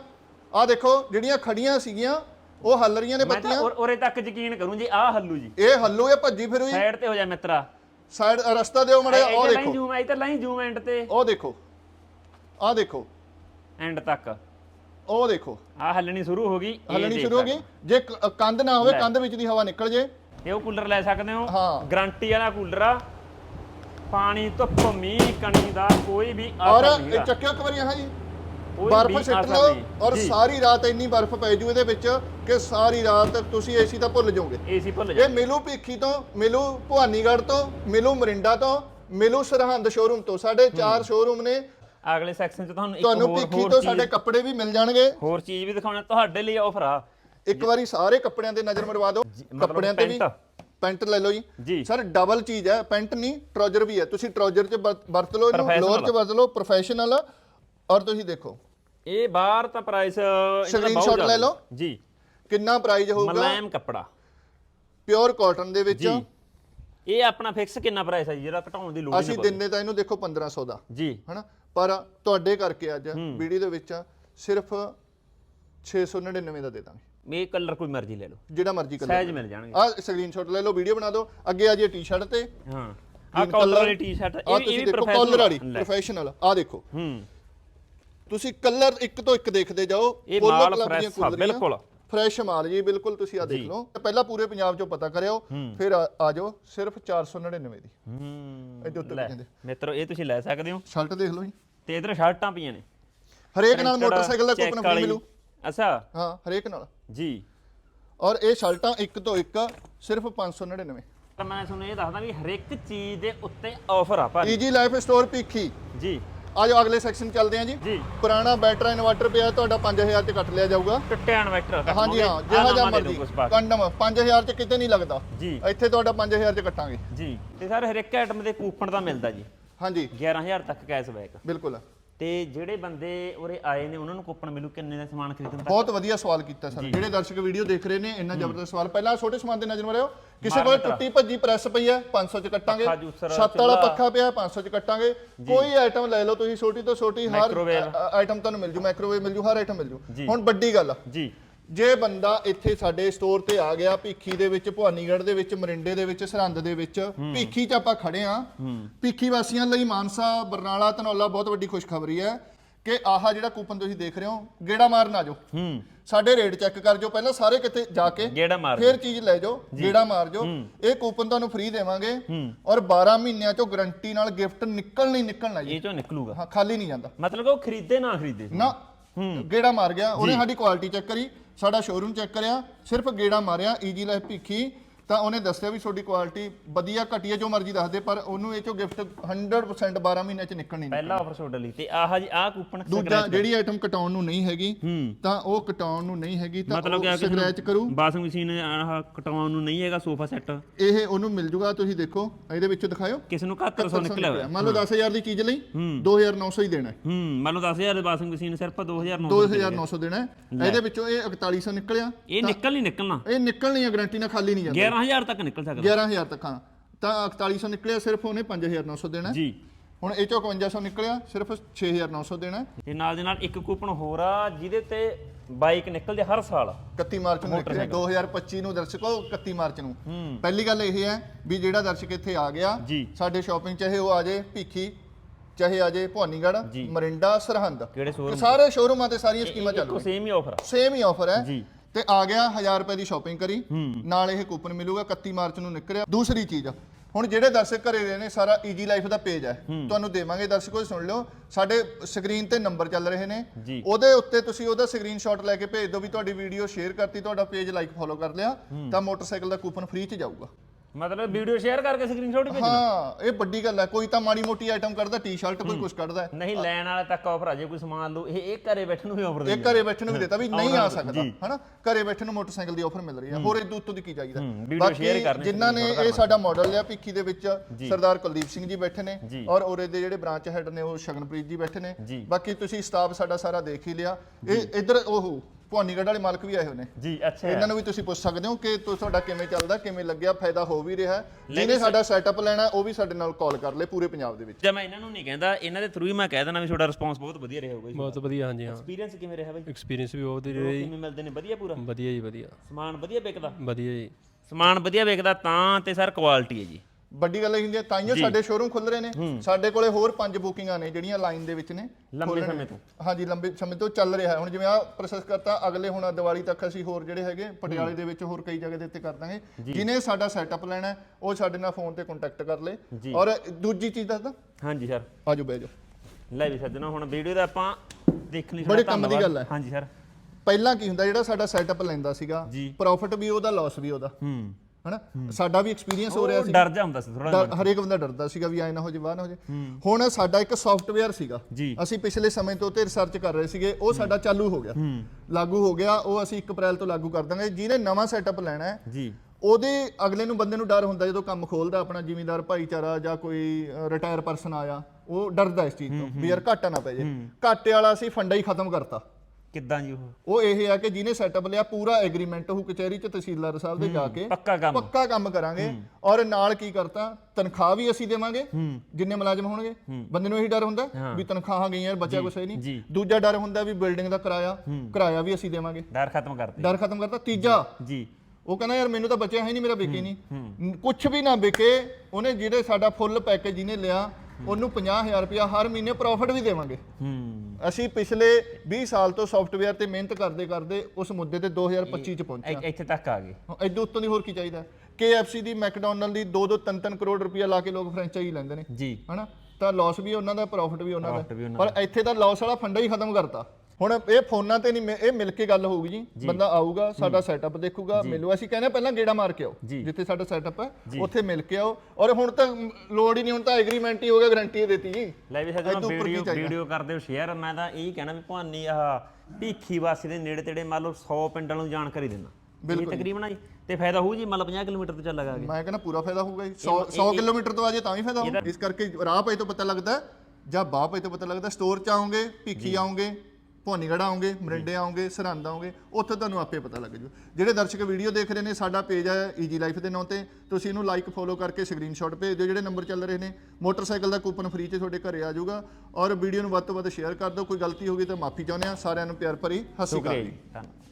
ਆ ਦੇਖੋ ਜਿਹੜੀਆਂ ਖੜੀਆਂ ਸੀਗੀਆਂ ਉਹ ਹੱਲ ਰਹੀਆਂ ਨੇ ਮੈਂ ਤਾਂ ਪੱਤੀਆਂ। ਉਰ- ਉਰੇ ਤੱਕ ਯਕੀਨ ਕਰੂੰ ਜੀ ਆਹ ਹੱਲੂ ਜੀ। ਇਹ ਹੱਲੂ ਇਹ ਭੱਜੀ ਫਿਰੂ ਸਾਈਡ ਤੇ ਹੋ ਜਾ ਮਿੱਤਰਾ। ਸਾਈਡ ਰਸਤਾ ਦਿਓ ਮੜਾ ਉਹ ਇੱਧਰ ਲਾਈ ਦੇਖੋ। ਜੂਮ ਇੱਧਰ ਲਾਈ ਜੂਮ ਐਂਡ ਤੇ। ਉਹ ਦੇਖੋ। ਆ ਦੇਖੋ। ਐਂਡ ਤੱਕ। ਉਹ ਦੇਖੋ। ਆਹ ਹੱਲਣੀ ਸ਼ੁਰੂ ਹੋ ਗਈ ਇਹ ਹੱਲਣੀ ਦੇਖ ਸ਼ੁਰੂ ਹੋ ਗਈ। ਜੇ ਕ- ਕੰਧ ਨਾ ਹੋਵੇ। ਕੰਧ ਵਿੱਚ ਦੀ ਹਵਾ ਨਿਕਲ ਜੇ। ਇਹ ਉਹ ਕੂਲਰ ਲੈ ਸਕਦੇ ਹੋ। ਹਾਂ। ਗਾਰੰਟੀ ਵਾਲਾ ਕੂਲਰ ਆ। ਪਾਣੀ ਧੁੱਪ ਮੀਂਹ ਕਣੀ ਦਾ ਕੋਈ ਵੀ ਔਰ ਅਸਰ ਇਹ ਨਹੀਂ ਚੱਕਿਓ ਇੱਕ ਵਾਰੀ ਹਾਂ ਜੀ। ਬਰਫ਼ ਸਿੱਟ ਲਓ। ਔਰ ਸਾਰੀ ਰਾਤ ਇੰਨੀ ਬਰਫ਼ ਪੈ ਜੂ ਇਹਦੇ ਵਿੱਚ ਕਿ ਸਾਰੀ ਰਾਤ ਤੁਸੀਂ ਏਸੀ ਤਾਂ ਭੁੱਲ ਜਾਓਗੇ। ਏਸੀ ਭੁੱਲ ਜਾ ਇਹ ਮਿਲੂ ਭੀਖੀ ਤੋਂ ਮਿਲੂ ਭਵਾਨੀਗੜ੍ਹ ਤੋਂ ਮਿਲੂ ਮਰਿੰਡਾ ਤੋਂ ਮਿਲੂ ਸਰਹੰਦ ਸ਼ੋਰੂਮ ਤੋਂ। ਸਾਡੇ ਚਾਰ ਸ਼ੋਰੂਮ ਨੇ। ਅਗਲੇ ਸੈਕਸ਼ਨ 'ਚ ਤੁਹਾਨੂੰ ਇੱਕ ਤੁਹਾਨੂੰ ਹੋਰ ਭੀਖੀ ਹੋਰ ਤੋਂ ਸਾਡੇ ਕੱਪੜੇ ਵੀ ਮਿਲ ਜਾਣਗੇ। ਹੋਰ ਚੀਜ਼ ਵੀ ਦਿਖਾਉਣਾ ਤੁਹਾਡੇ ਲਈ ਆਫਰ ਆ। ਇੱਕ ਵਾਰੀ ਸਾਰੇ ਕੱਪੜਿਆਂ ਤੇ ਨਜ਼ਰ ਮਰਵਾ ਦਿਓ। ਕੱਪੜਿਆਂ ਤੇ ਵੀ ਪੈਂਟ। ਲੈ ਲਓ ਜੀ। ਸਰ ਡਬਲ ਚੀਜ਼ ਹੈ ਪੈਂਟ ਨਹੀਂ ਟਰਾਊਜ਼ਰ ਵੀ ਹੈ। ਤੁਸੀਂ ਟਰਾਊਜ਼ਰ 'ਚ ਵਰ- ਵਰਤ ਲਓ ਇਹਨੂੰ ਲੋਅਰ 'ਚ ਵਰਤ ਲਓ ਪ੍ਰੋਫੈਸ਼ਨਲ ਔਰ ਤੁਸੀਂ ਦੇਖੋ ਇਹ ਬਾਹਰ ਤਾਂ ਪ੍ਰਾਈਸ Screenshot ਲੈ ਲਓ। ਜੀ। ਕਿੰਨਾ ਪ੍ਰਾਈਸ ਹੋਊਗਾ? ਮਲਾਇਮ ਕੱਪੜਾ। ਪਿਓਰ ਕਾਟਨ ਦੇ ਵਿੱਚ? ਇਹ ਆਪਣਾ ਫਿਕਸ ਕਿੰਨਾ ਪ੍ਰਾਈਸ ਹੈ ਜਿਹੜਾ ਘਟਾਉਣ ਦੀ ਲੋੜ ਹੀ ਅਸੀਂ ਨਹੀਂ ਦਿੰਦੇ ਤਾਂ ਇਹਨੂੰ ਦੇਖੋ 1500 ਦਾ। ਜੀ। ਹਨਾ? ਪਰ ਤੁਹਾਡੇ ਕਰਕੇ ਅੱਜ ਵੀਡੀਓ ਦੇ ਵਿੱਚ ਸਿਰਫ 699 ਦਾ ਦੇ ਦਾਂਗੇ। ਇਹ ਕਲਰ ਕੋਈ ਮਰਜ਼ੀ ਲੈ ਲਓ। ਜਿਹੜਾ ਮਰਜ਼ੀ ਕਲਰ ਸਾਈਜ਼ ਮਿਲ ਜਾਣਗੇ। ਆ ਸਕਰੀਨਸ਼ਾਟ ਲੈ ਲਓ ਵੀਡੀਓ ਬਣਾ ਦਿਓ। ਅੱਗੇ ਆ ਜੀ ਟੀ-ਸ਼ਰਟ ਤੇ। ਹਾਂ। ਆ ਕਾਲਰ ਵਾਲੀ ਟੀ-ਸ਼ਰਟ ਇਹ ਵੀ ਕਾਲਰ ਵਾਲੀ। ਪ੍ਰੋਫੈਸ਼ਨਲ ਆ ਦੇਖੋ। ਹੂੰ। ਤੁਸੀਂ ਕਲਰ ਇੱਕ ਤੋਂ ਇੱਕ ਦੇਖਦੇ ਜਾਓ ਇਹ Polo ਮਾਲ Club ਦੀਆਂ fresh ਆ, ਕੂਲਰੀਆਂ। ਬਿਲਕੁਲ। ਫਰੈਸ਼ ਮਾਲ ਜੀ ਬਿਲਕੁਲ ਤੁਸੀਂ ਆ ਦੇਖ ਲਓ। ਪਹਿਲਾਂ ਪੂਰੇ ਪੰਜਾਬ ਚੋਂ ਪਤਾ ਕਰਿਓ ਫਿਰ ਆ ਆ ਜਾਓ ਸਿਰਫ 499 ਦੀ। ਹੂੰ। ਇਹਦੇ ਉੱਤੇ ਲੈ ਕਹਿੰਦੇ ਮਿੱਤਰੋ ਇਹ ਤੁਸੀਂ ਲੈ ਸਕਦੇ ਹੋ। ਸ਼ਰਟ ਦੇਖ ਲਓ ਜੀ। ਤੇ ਇਧਰ ਸ਼ਰਟਾਂ ਪਈਆਂ ਨੇ। ਹਰੇਕ ਨਾਲ Printed ਮੋਟਰਸਾਈਕਲ ਦਾ check ਕੂਪਨ ਵਾਲੀ। ਮਿਲੂ। ਅੱਛਾ। ਹਾਂ ਹਰੇਕ ਨਾਲ। ਜੀ। ਔਰ ਇਹ ਸ਼ਰਟਾਂ ਇੱਕ ਤੋਂ ਇੱਕ ਸਿਰਫ 599 ਤਾਂ ਮੈਂ ਤੁਹਾਨੂੰ ਇਹ ਦੱਸਦਾ ਵੀ ਹਰ ਇੱਕ ਚੀਜ਼ ਦੇ ਉੱਤੇ ਆਫਰ ਆ ਭਾਜੀ। Easy life store Bhikhi. ਜੀ। ਆ ਜਾਓ ਅਗਲੇ ਸੈਕਸ਼ਨ ਚੱਲਦੇ ਹਾਂ ਜੀ। ਜੀ। ਪੁਰਾਣਾ ਬੈਟਰਾ ਇਨਵਰਟਰ ਪਿਆ ਤੁਹਾਡਾ 5000 ਚ ਕੱਟ ਲਿਆ ਜਾਊਗਾ। ਟੁੱਟਿਆ ਇਨਵੈਟਰ ਹਾਂਜੀ ਹਾਂ ਜਿਹੜਾ ਜਾਂ ਮਰਜ਼ੀ। ਕੰਡਮ 5000 ਚ ਕਿਤੇ ਨਹੀਂ ਲੱਗਦਾ। ਜੀ। ਇੱਥੇ ਤੁਹਾਡਾ 5000 ਚ ਕੱਟਾਂਗੇ। ਜੀ। ਤੇ ਸਰ ਹਰ ਇੱਕ ਆਈਟਮ ਦੇ ਕੂਪਨ ਤਾਂ ਮਿਲਦਾ ਜੀ। ਹਾਂਜੀ। 11000 ਤੱਕ ਕੈਸ਼ਬੈਕ ਬਿਲਕੁਲ। ਤੇ ਜਿਹੜੇ ਬੰਦੇ ਉਰੇ ਆਏ ਨੇ ਉਹਨਾਂ ਨੂੰ ਕੂਪਨ ਮਿਲੂ ਕਿੰਨੇ ਦਾ ਸਮਾਨ ਖਰੀਦਣ ਤੱਕ? ਬਹੁਤ ਵਧੀਆ ਸਵਾਲ ਕੀਤਾ ਸਰ। ਜਿਹੜੇ ਦਰਸ਼ਕ ਵੀਡੀਓ ਦੇਖ ਰਹੇ ਨੇ ਇੰਨਾ ਜ਼ਬਰਦਸਤ ਸਵਾਲ। ਪਹਿਲਾਂ ਛੋਟੇ ਸਮਾਨ ਤੇ ਨਜ਼ਰ ਮਾਰਿਓ। ਕਿਸੇ ਕੋਲ। ਟੁੱਟੀ ਭੱਜੀ ਪ੍ਰੈਸ ਪਈ ਹੈ 500 ਚ ਕੱਟਾਂਗੇ। ਛੱਤ ਵਾਲਾ। ਪੱਖਾ ਪਿਆ 500 ਚ ਕੱਟਾਂਗੇ। ਕੋਈ ਆਈਟਮ ਲੈ ਲਓ ਤੁਸੀਂ ਛੋਟੀ ਤੋਂ ਛੋਟੀ ਹਰ। ਆਈਟਮ ਤੁਹਾਨੂੰ ਮਿਲ ਜੂ ਮਾਈਕ੍ਰੋਵੇਵ ਮਿਲ ਜੂ ਹਰ ਆਈਟਮ ਮਿਲ ਜੀ। ਹੁਣ ਵੱਡੀ ਗੱਲ ਜੀ। ਜੇ ਬੰਦਾ ਇੱਥੇ ਸਾਡੇ ਸਟੋਰ ਤੇ ਆ ਗਿਆ ਭੀਖੀ ਦੇ ਵਿੱਚ ਭਵਾਨੀਗੜ੍ਹ ਦੇ ਵਿੱਚ ਮਰਿੰਡੇ ਦੇ ਵਿੱਚ ਸਰਹੰਦ ਦੇ ਵਿੱਚ ਭੀਖੀ 'ਚ ਆਪਾਂ ਖੜੇ ਆ। ਭੀਖੀ ਵਾਸੀਆਂ ਲਈ ਮਾਨਸਾ ਬਰਨਾਲਾ ਧਨੌਲਾ ਬਹੁਤ ਵੱਡੀ ਖੁਸ਼ਖਬਰੀ ਹੈ ਕਿ ਆਹ ਜਿਹੜਾ ਕੂਪਨ ਤੁਸੀਂ ਦੇਖ ਰਹੇ ਹੋ ਗੇੜਾ ਮਾਰਨ ਆ ਜਾਓ। ਹੂੰ। ਸਾਡੇ ਰੇਟ ਚੈੱਕ ਕਰ ਜਾਓ ਪਹਿਲਾਂ ਸਾਰੇ ਕਿਤੇ ਜਾ ਕੇ ਗੇੜਾ ਮਾਰ ਫਿਰ ਚੀਜ਼ ਲੈ ਜਾਓ ਗੇੜਾ ਮਾਰ ਜਾਓ। ਇਹ ਕੂਪਨ ਤੁਹਾਨੂੰ ਫ੍ਰੀ ਦੇਵਾਂਗੇ ਔਰ 12 ਮਹੀਨਿਆਂ ਚੋਂ ਗਾਰੰਟੀ ਨਾਲ ਗਿਫਟ ਨਿਕਲਣਾ ਹੀ ਨਿਕਲਣਾ ਜੀ। ਇਹ ਚੋਂ ਨਿਕਲੂਗਾ। ਹਾਂ ਖਾਲੀ ਨਹੀਂ ਜਾਂਦਾ। ਮਤਲਬ ਉਹ ਖਰੀਦੇ ਨਾ ਖਰੀਦੇ। ਨਾ ਗੇੜਾ ਮਾਰ ਗਿਆ ਉਹਨੇ ਸਾਡੀ ਕੁਆਲਿਟੀ ਚੈੱਕ ਕਰੀ। ਸਾਡਾ ਸ਼ੋਰੂਮ ਚੈੱਕ ਕਰਿਆ ਸਿਰਫ ਗੇੜਾ ਮਾਰਿਆ ਈਜੀ ਲਾਈਫ ਭਿੱਖੀ। ਤਾਂ ਉਹਨੇ ਦੱਸਿਆ ਵੀ ਤੁਹਾਡੀ ਕੁਆਲਿਟੀ ਵਧੀਆ ਘਟੀਆ ਜੋ ਮਰਜ਼ੀ ਦੱਸ ਦੇ ਪਰ ਉਹਨੂੰ ਇਹ ਚੋਂ ਗਿਫਟ 100% 12 ਮਹੀਨਿਆਂ ਚ ਨਿਕਲਣੀ ਨਹੀਂ ਪਹਿਲਾ ਆਫਰ ਤੁਹਾਡੇ ਲਈ ਤੇ ਆਹ ਜੀ ਆਹ ਕੂਪਨ ਦੂਜਾ ਜਿਹੜੀ ਆਈਟਮ ਕਟਾਉਣ ਨੂੰ ਨਹੀਂ ਹੈਗੀ ਹੂੰ। ਤਾਂ ਉਹ ਕਟਾਉਣ ਨੂੰ ਨਹੀਂ ਹੈਗੀ ਤਾਂ ਮਤਲਬ ਕਿ ਸਕ੍ਰੈਚ ਕਰੂ। ਵਾਸ਼ਿੰਗ ਮਸ਼ੀਨ ਆਹ ਕਟਾਉਣ ਨੂੰ ਨਹੀਂ ਹੈਗਾ ਸੋਫਾ ਸੈੱਟ ਇਹ ਉਹਨੂੰ ਮਿਲ ਜੂਗਾ ਤੁਸੀਂ ਦੇਖੋ ਇਹਦੇ ਵਿੱਚੋਂ ਦਿਖਾਇਓ। ਕਿਸ ਨੂੰ 7100 ਨਿਕਲਿਆ ਹੋਇਆ। ਮੰਨ ਲਓ 10000 ਦੀ ਚੀਜ਼ ਲਈ 2900 ਹੀ ਦੇਣਾ ਹੈ। ਮੰਨ ਲਓ 10000 ਦੀ ਵਾਸ਼ਿੰਗ ਮਸ਼ੀਨ ਸਿਰਫ 2009 2900 ਦੇਣਾ। ਹੈ। ਇਹਦੇ ਵਿੱਚੋਂ ਇਹ 4100 ਨਿਕਲਿਆ। ਇਹ ਨਿਕਲ ਨਹੀਂ ਨਿਕਲਣਾ। ਇਹ ਨਿਕਲਣੀ ਹੈ ਗਾਰੰਟੀ ਨਾਲ ਖਾਲੀ ਨਹੀਂ ਜਾਂਦਾ। 11000 ਤੱਕ ਨਿਕਲ ਸਕਦਾ 11000 ਤੱਕ ਹਾਂ ਤਾਂ 4100 ਨਿਕਲਿਆ ਸਿਰਫ ਉਹਨੇ 5900 ਦੇਣਾ। ਜੀ ਹੁਣ ਇਹ ਚੋਂ 5100 ਨਿਕਲਿਆ ਸਿਰਫ 6900 ਦੇਣਾ। ਤੇ ਨਾਲ ਦੇ ਨਾਲ ਇੱਕ ਕੂਪਨ ਹੋਰ ਆ ਜਿਹਦੇ ਤੇ ਬਾਈਕ ਨਿਕਲਦੇ ਹਰ ਸਾਲ 31 ਮਾਰਚ ਨੂੰ ਨਿਕਲਿਆ 2025 ਨੂੰ ਦਰਸ਼ਕੋ 31 ਮਾਰਚ ਨੂੰ ਪਹਿਲੀ ਗੱਲ ਇਹ ਹੈ ਵੀ ਜਿਹੜਾ ਦਰਸ਼ਕ ਇੱਥੇ ਆ ਗਿਆ ਜੀ। ਸਾਡੇ ਸ਼ਾਪਿੰਗ ਚਾਹੇ ਉਹ ਆ ਜਾਏ ਭੀਖੀ ਚਾਹੇ ਆ ਜੀ। ਮਰਿੰਡਾ ਸਰਹੰਦ? ਸਾਰੇ ਸ਼ੋਰੂਮਾਂ ਤੇ ਸਾਰੀਆਂ ਸਕੀਮਾਂ ਚੱਲ ਰਹੀਆਂ ਸੇਮ ਹੀ ਆਫਰ ਸੇਮ ਹੀ ਆਫਰ ਹੈ ਜੀ। ਤੇ ਆ ਗਿਆ 1000 ਰੁਪਏ ਦੀ ਸ਼ਾਪਿੰਗ ਕਰੀ। ਨਾਲ ਇਹ ਕੂਪਨ ਮਿਲੂਗਾ 31 ਮਾਰਚ ਨੂੰ ਨਿਕਲਿਆ। ਦੂਸਰੀ ਚੀਜ਼ ਹੁਣ ਜਿਹੜੇ ਦਰਸ਼ਕ ਘਰੇ ਰਹੇ ਨੇ ਸਾਰਾ ਈਜੀ ਲਾਈਫ ਦਾ ਪੇਜ ਹੈ। ਤੁਹਾਨੂੰ ਦੇਵਾਂਗੇ ਦਰਸ਼ਕੋ ਸੁਣ ਲਿਓ। ਸਾਡੇ ਸਕਰੀਨ ਤੇ ਨੰਬਰ ਚੱਲ ਰਹੇ ਨੇ। ਉਹਦੇ ਉੱਤੇ ਤੁਸੀਂ ਉਹਦਾ ਸਕਰੀਨਸ਼ਾਟ ਲੈ ਕੇ ਭੇਜ ਦਿਓ ਵੀ ਤੁਹਾਡੀ ਵੀਡੀਓ ਸ਼ੇਅਰ ਕਰਤੀ ਤੁਹਾਡਾ ਪੇਜ ਲਾਈਕ ਫੋਲੋ ਕਰ ਲਿਆ ਤਾਂ ਮੋਟਰਸਾਈਕਲ ਦਾ ਕੂਪਨ ਫ੍ਰੀ ਚ ਜਾਊਗਾ। ਮਤਲਬ ਵੀਡੀਓ ਸ਼ੇਅਰ ਕਰਕੇ ਸਕਰੀਨਸ਼ਾਟ ਹੀ ਭੇਜਣਾ। ਹਾਂ ਇਹ ਵੱਡੀ ਗੱਲ ਹੈ ਕੋਈ ਤਾਂ ਮਾੜੀ ਮੋਟੀ ਆਈਟਮ ਕਰਦਾ ਟੀ-ਸ਼ਰਟ ਕੋਈ ਕੁਝ ਕੱਢਦਾ ਹੈ। ਨਹੀਂ ਲੈਣ ਵਾਲੇ ਤੱਕ ਆਫਰ ਆ ਜੇ ਕੋਈ ਸਮਾਨ ਲਓ ਇਹ ਇਹ ਘਰੇ ਬੈਠਣ ਨੂੰ ਵੀ ਆਫਰ ਦੇ ਇਹ ਘਰੇ ਬੈਠਣ ਨੂੰ ਵੀ ਦੇਤਾ ਵੀ ਨਹੀਂ ਆ ਸਕਦਾ। ਹਨਾ? ਘਰੇ ਬੈਠਣ ਨੂੰ ਮੋਟਰਸਾਈਕਲ ਦੀ ਆਫਰ ਮਿਲ ਰਹੀ ਹੈ ਹੋਰ ਇਹ ਉੱਤੋਂ ਦੀ ਕੀ ਚਾਹੀਦਾ? video share ਕਰਨੀ, ਜਿਨ੍ਹਾਂ ਨੇ ਇਹ ਸਾਡਾ ਮਾਡਲ ਲਿਆ ਭਿੱਖੀ ਦੇ ਵਿੱਚ ਸਰਦਾਰ ਕੁਲਦੀਪ ਸਿੰਘ ਜੀ ਬੈਠੇ ਨੇ ਜੀ। ਔਰ ਉਰੇ ਦੇ ਜਿਹੜੇ ਬ੍ਰਾਂਚ ਹੈਡ ਨੇ ਉਹ ਸ਼ਗਨਪ੍ਰੀਤ ਜੀ ਬੈਠੇ ਨੇ। ਜੀ। ਬਾਕੀ ਤੁਸੀਂ ਸਟਾਫ ਸਾਡਾ ਸਾਰਾ ਦੇਖ ਹੀ ਲਿਆ। ਇਹ ਇੱਧਰ ਉਹ ਭਵਾਨੀਗੜ੍ਹ ਵਾਲੇ ਮਾਲਕ ਵੀ ਆਏ ਹੋਏ ਨੇ। ਜੀ ਅੱਛਾ। ਇਹਨਾਂ ਨੂੰ ਵੀ ਤੁਸੀਂ ਪੁੱਛ ਸਕਦੇ ਹੋ ਕਿ ਤੁ- ਤੁਹਾਡਾ ਕਿਵੇਂ ਚੱਲਦਾ ਕਿਵੇਂ ਲੱਗਿਆ ਫਾਇਦਾ ਹੋ ਵੀ ਰਿਹਾ। ਜਿਹਨੇ ਸਾਡਾ ਸੈਟਅਪ ਲੈਣਾ ਉਹ ਵੀ ਸਾਡੇ ਨਾਲ ਕਾਲ ਕਰ ਲੇ ਪੂਰੇ ਪੰਜਾਬ ਦੇ ਵਿੱਚ। ਜੇ ਮੈਂ ਇਹਨਾਂ ਨੂੰ ਨਹੀਂ ਕਹਿੰਦਾ ਇਹਨਾਂ ਦੇ ਥਰੂ ਹੀ ਮੈਂ ਕਹਿ ਦੇਣਾ ਵੀ ਤੁਹਾਡਾ ਰਿਸਪੌਂਸ ਬਹੁਤ ਵਧੀਆ ਰਿਹਾ ਹੋਊਗਾ ਜੀ। ਬਹੁਤ ਵਧੀਆ ਹਾਂਜੀ ਹਾਂ। ਐਕਸਪੀਰੀਅੰਸ ਕਿਵੇਂ ਰਿਹਾ ਬਾਈ? ਐਕਸਪੀਰੀਅੰਸ ਵੀ ਬਹੁਤ ਵਧੀਆ ਜੀ। ਕਿਵੇਂ ਮਿਲਦੇ ਨੇ? ਵਧੀਆ ਪੂਰਾ? ਵਧੀਆ ਜੀ ਵਧੀਆ। ਸਮਾਨ ਵਧੀਆ ਵਿਕਦਾ? ਵਧੀਆ ਜੀ। ਸਮਾਨ ਵਧੀਆ ਵਿਕਦਾ ਤਾਂ ਤੇ ਸਰ ਕੁਆਲਿਟੀ ਹੈ ਜੀ। ਵੱਡੀ ਗੱਲ ਇਹ ਹੁੰਦੀ ਹੈ ਤਾਈਓ ਸਾਡੇ ਸ਼ੋਰੂਮ ਖੁੱਲ ਰਹੇ ਨੇ। ਸਾਡੇ ਕੋਲੇ ਹੋਰ ਪੰਜ ਬੁਕਿੰਗਾਂ ਨੇ ਜਿਹੜੀਆਂ ਲਾਈਨ ਦੇ ਵਿੱਚ ਨੇ। ਲੰਬੇ ਸਮੇਂ ਤੋਂ। ਹਾਂਜੀ ਲੰਬੇ ਸਮੇਂ ਤੋਂ ਚੱਲ ਰਿਹਾ ਹੈ। ਹੁਣ ਜਿਵੇਂ ਆ ਪ੍ਰੋਸੈਸ ਕਰਤਾ ਅਗਲੇ ਹੁਣ ਦੀਵਾਲੀ ਤੱਕ ਅਸੀਂ ਹੋਰ ਜਿਹੜੇ ਹੈਗੇ ਪਟਿਆਲੇ ਦੇ ਵਿੱਚ ਹੋਰ ਕਈ ਜਗ੍ਹਾ ਦੇ ਉੱਤੇ ਕਰ ਦਾਂਗੇ। ਜਿਹਨੇ ਸਾਡਾ ਸੈਟਅਪ ਲੈਣਾ ਉਹ ਸਾਡੇ ਨਾਲ ਫੋਨ ਤੇ ਕੰਟੈਕਟ ਕਰ ਲੇ। ਔਰ ਦੂਜੀ ਚੀਜ਼ ਦੱਸਦਾ ਹਾਂਜੀ ਸਰ ਆਜੋ ਬਹਿ ਜਾਓ। ਲੈ ਵੀ ਸੱਜਣਾ ਹੁਣ ਵੀਡੀਓ ਦਾ ਆਪਾਂ ਦੇਖਣੀ ਬੜੇ ਕੰਮ ਦੀ ਗੱਲ ਹੈ। ਹਾਂਜੀ ਸਰ ਪਹਿਲਾਂ ਕੀ ਹੁੰਦਾ ਜਿਹੜਾ ਸਾਡਾ ਸੈਟਅਪ ਲੈਂਦਾ ਸੀਗਾ। ਪ੍ਰੋਫਿਟ ਵੀ ਉਹਦਾ ਲਾਸ ਵੀ ਉਹਦਾ। ਹੂੰ। ਹਨਾ? ਸਾਡਾ ਵੀ ਐਕਸਪੀਰੀਅੰਸ ਹੋ ਰਿਹਾ ਸੀ। ਡਰ ਜਾ ਹੁੰਦਾ ਸੀ ਥੋੜਾ ਡਰ- ਹਰੇਕ ਬੰਦਾ ਡਰਦਾ ਸੀਗਾ ਵੀ ਐ ਨਾ ਹੋ ਜੇ ਬਾਹਰ ਨਾ ਹੋ ਜੇ ਹੁਣ ਸਾਡਾ ਇੱਕ ਸੌਫਟਵੇਅਰ ਸੀਗਾ। ਅਸੀਂ ਪਿਛਲੇ ਸਮੇਂ ਤੋਂ ਤੇ ਰਿਸਰਚ ਕਰ ਰਹੇ ਸੀਗੇ ਉਹ ਸਾਡਾ ਚਾਲੂ ਹੋ ਗਿਆ। ਲਾਗੂ ਹੋ ਗਿਆ ਉਹ ਅਸੀਂ 1 ਅਪ੍ਰੈਲ ਤੋਂ ਲਾਗੂ ਕਰ ਦਾਂਗੇ। ਜਿਹਨੇ ਨਵਾਂ ਸੈਟਅਪ ਲੈਣਾ ਹੈ ਜੀ। ਉਹਦੇ ਅਗਲੇ ਨੂੰ ਬੰਦੇ ਨੂੰ ਡਰ ਹੁੰਦਾ ਜਦੋਂ ਕੰਮ ਖੋਲਦਾ ਆਪਣਾ ਜ਼ਿਮੀਂਦਾਰ ਭਾਈਚਾਰਾ ਜਾਂ ਕੋਈ ਰਿਟਾਇਰ ਪਰਸਨ ਆਇਆ ਉਹ ਡਰਦਾ ਇਸ ਚੀਜ਼ ਤੋਂ ਵੀ ਯਾਰ ਘਾਟਾ ਨਾ ਪੈ ਜੇ। ਘਾਟੇ ਵਾਲਾ ਅਸੀਂ ਫੰਡਾ ਹੀ ਖਤਮ ਕਰਤਾ। ਕਿੱਦਾਂ ਜੀ ਉਹ? ਉਹ ਇਹ ਆ ਕਿ ਜਿਹਨੇ ਸੈਟਅਪ ਲਿਆ ਪੂਰਾ ਐਗਰੀਮੈਂਟ ਉਹ ਕਚਹਿਰੀ ਚ ਤਹਿਸੀਲਦਾਰ ਸਾਹਿਬ ਦੇ ਜਾ ਕੇ ਪੱਕਾ ਕੰਮ। ਪੱਕਾ ਕੰਮ ਕਰਾਂਗੇ ਔਰ ਨਾਲ ਕੀ ਕਰਤਾ ਤਨਖਾਹ ਵੀ ਅਸੀਂ ਦੇਵਾਂਗੇ ਜਿੰਨੇ ਮੁਲਾਜ਼ਮ ਹੋਣਗੇ ਬੰਦੇ ਨੂੰ ਇਹੀ ਡਰ ਹੁੰਦਾ ਵੀ ਤਨਖਾਹਾਂ ਗਈਆਂ ਯਾਰ ਬੱਚਾ ਕੁਛ ਹੈ ਨਹੀਂ। ਦੂਜਾ ਡਰ ਹੁੰਦਾ ਵੀ ਬਿਲਡਿੰਗ ਦਾ ਕਿਰਾਇਆ ਕਿਰਾਇਆ ਵੀ ਅਸੀਂ ਦੇਵਾਂਗੇ। ਡਰ ਖਤਮ ਕਰਤੇ ਡਰ ਖਤਮ ਕਰਤਾ। ਤੀਜਾ ਜੀ ਉਹ ਕਹਿੰਦਾ ਯਾਰ ਮੈਨੂੰ ਤਾਂ ਬਚਿਆ ਹੈ ਨਹੀਂ ਮੇਰਾ ਵਿਕੇ ਨਹੀਂ। ਕੁਝ ਵੀ ਨਾ ਵਿਕੇ ਉਹਨੇ ਜਿਹੜੇ ਸਾਡਾ ਫੁੱਲ ਪੈਕੇਜ ਜਿਹਨੇ ਲਿਆ ਉਹਨੂੰ 50000 ਰੁਪਇਆ ਹਰ ਮਹੀਨੇ ਪ੍ਰੋਫਿਟ ਵੀ ਦੇਵਾਂਗੇ। ਹੂੰ। ਅਸੀਂ ਪਿਛਲੇ 20 ਸਾਲ ਤੋਂ ਸੌਫਟਵੇਅਰ ਤੇ ਮਿਹਨਤ ਕਰਦੇ ਕਰਦੇ ਉਸ ਮੁੱਦੇ ਤੇ 2025 ਚ ਪਹੁੰਚੇ ਇ- ਇੱਥੇ ਤੱਕ ਆ ਗਏ। ਐਦੋਂ ਉੱਤੋਂ ਦੀ ਹੋਰ ਕੀ ਚਾਹੀਦਾ? KFC ਦੀ ਮੈਕਡੋਨਲਡ ਦੀ 2-2 3-3 ਕਰੋੜ ਰੁਪਇਆ ਲਾ ਕੇ ਲੋਕ ਫਰੈਂਚਾਈਜ਼ ਲੈਂਦੇ ਨੇ। ਜੀ। ਹਨਾ? ਤਾਂ ਲਾਸ ਵੀ ਉਹਨਾਂ ਦਾ ਪ੍ਰੋਫਿਟ ਵੀ ਉਹਨਾਂ ਦਾ। ਪਰ ਇੱਥੇ ਤਾਂ ਲਾਸ ਵਾਲਾ ਫੰਡਾ ਹੀ ਖਤਮ ਕਰਤਾ। ਹੁਣ ਇਹ ਫੋਨਾਂ ਤੇ ਨਹੀਂ ਇਹ ਮਿਲ ਕੇ ਗੱਲ ਹੋਊਗੀ ਜੀ। ਬੰਦਾ ਆਊਗਾ ਸਾਡਾ ਸੈਟਅਪ ਦੇਖੂਗਾ ਮਿਲੂ। ਅਸੀਂ ਕਹਿੰਦੇ ਪਹਿਲਾਂ ਗੇੜਾ ਮਾਰ ਕੇ ਆਓ ਜੀ। ਜਿੱਥੇ ਸਾਡਾ ਸੈਟਅਪ ਹੈ ਉੱਥੇ ਮਿਲ ਕੇ ਆਓ। ਔਰ ਹੁਣ ਤਾਂ ਲੋੜ ਹੀ ਨਹੀਂ ਹੁਣ ਤਾਂ ਐਗਰੀਮੈਂਟ ਹੀ ਹੋ ਗਿਆ ਗਾਰੰਟੀ ਦਿੱਤੀ ਜੀ। ਲੈ ਵੀ ਸੱਜਣਾ ਵੀਡੀਓ? ਵੀਡੀਓ ਕਰਦੇ ਹੋ ਸ਼ੇਅਰ ਮੈਂ ਤਾਂ ਇਹੀ ਕਹਿਣਾ ਵੀ ਭਾਨੀ ਆਹ ਭੀਖੀ ਵਾਸੀ ਦੇ ਨੇੜੇ ਤੇੜੇ ਮੰਨ ਲਓ 100 ਪਿੰਡਾਂ ਨੂੰ ਜਾਣਕਾਰੀ ਦੇਣਾ। ਬਿਲਕੁਲ ਤਕਰੀਬਨ ਜੀ ਤੇ ਫਾਇਦਾ ਹੋਊ ਜੀ ਮੰਨ ਲਓ 50 ਕਿਲੋਮੀਟਰ ਤੋਂ ਚੱਲ ਲਗਾ ਕੇ ਮੈਂ ਕਹਿੰਦਾ ਪੂਰਾ ਫਾਇਦਾ ਹੋਊਗਾ ਜੀ। 100 100 ਕਿਲੋਮੀਟਰ ਤੋਂ ਆਜੇ ਤਾਂ ਵੀ ਫਾਇਦਾ ਹੋਊ। ਇਸ ਕਰਕੇ ਰਾਹ ਪਏ ਤੋਂ ਪਤਾ ਲੱਗਦਾ ਜਾਂ ਬਾਹ ਪਏ ਤੋਂ ਪਤਾ ਲੱਗਦਾ ਸਟੋਰ ਚ ਆਉਂਗੇ ਭੀਖੀ ਆਉਂਗੇ ਭਵਾਨੀਗੜ੍ਹ ਆਉਂਗੇ ਮਰਿੰਡੇ ਆਉਂਗੇ ਸਰਹੰਦ ਆਉਂਗੇ ਉੱਥੇ ਤੁਹਾਨੂੰ ਆਪੇ ਪਤਾ ਲੱਗ ਜੂ। ਜਿਹੜੇ ਦਰਸ਼ਕ ਵੀਡੀਓ ਦੇਖ ਰਹੇ ਨੇ ਸਾਡਾ ਪੇਜ ਹੈ ਈਜੀ ਲਾਈਫ ਦੇ ਨਾਂ ਤੇ। ਤੁਸੀਂ ਇਹਨੂੰ ਲਾਈਕ ਫੋਲੋ ਕਰਕੇ ਸਕਰੀਨਸ਼ਾਟ ਭੇਜ ਦਿਓ ਜਿਹੜੇ ਨੰਬਰ ਚੱਲ ਰਹੇ ਨੇ। ਮੋਟਰਸਾਈਕਲ ਦਾ ਕੂਪਨ ਫ੍ਰੀ 'ਚ ਤੁਹਾਡੇ ਘਰੇ ਆ ਜਾਊਗਾ। ਔਰ ਵੀਡੀਓ ਨੂੰ ਵੱਧ ਤੋਂ ਵੱਧ ਸ਼ੇਅਰ ਕਰ ਦਿਓ। ਕੋਈ ਗਲਤੀ ਹੋ ਗਈ ਤਾਂ ਮਾਫੀ ਚਾਹੁੰਦੇ ਆ ਸਾਰਿਆਂ ਨੂੰ ਪਿਆਰ ਭਰੀ। ਹੱਸੀ ਕਰ ਜੀ ਧੰਨਵਾਦ।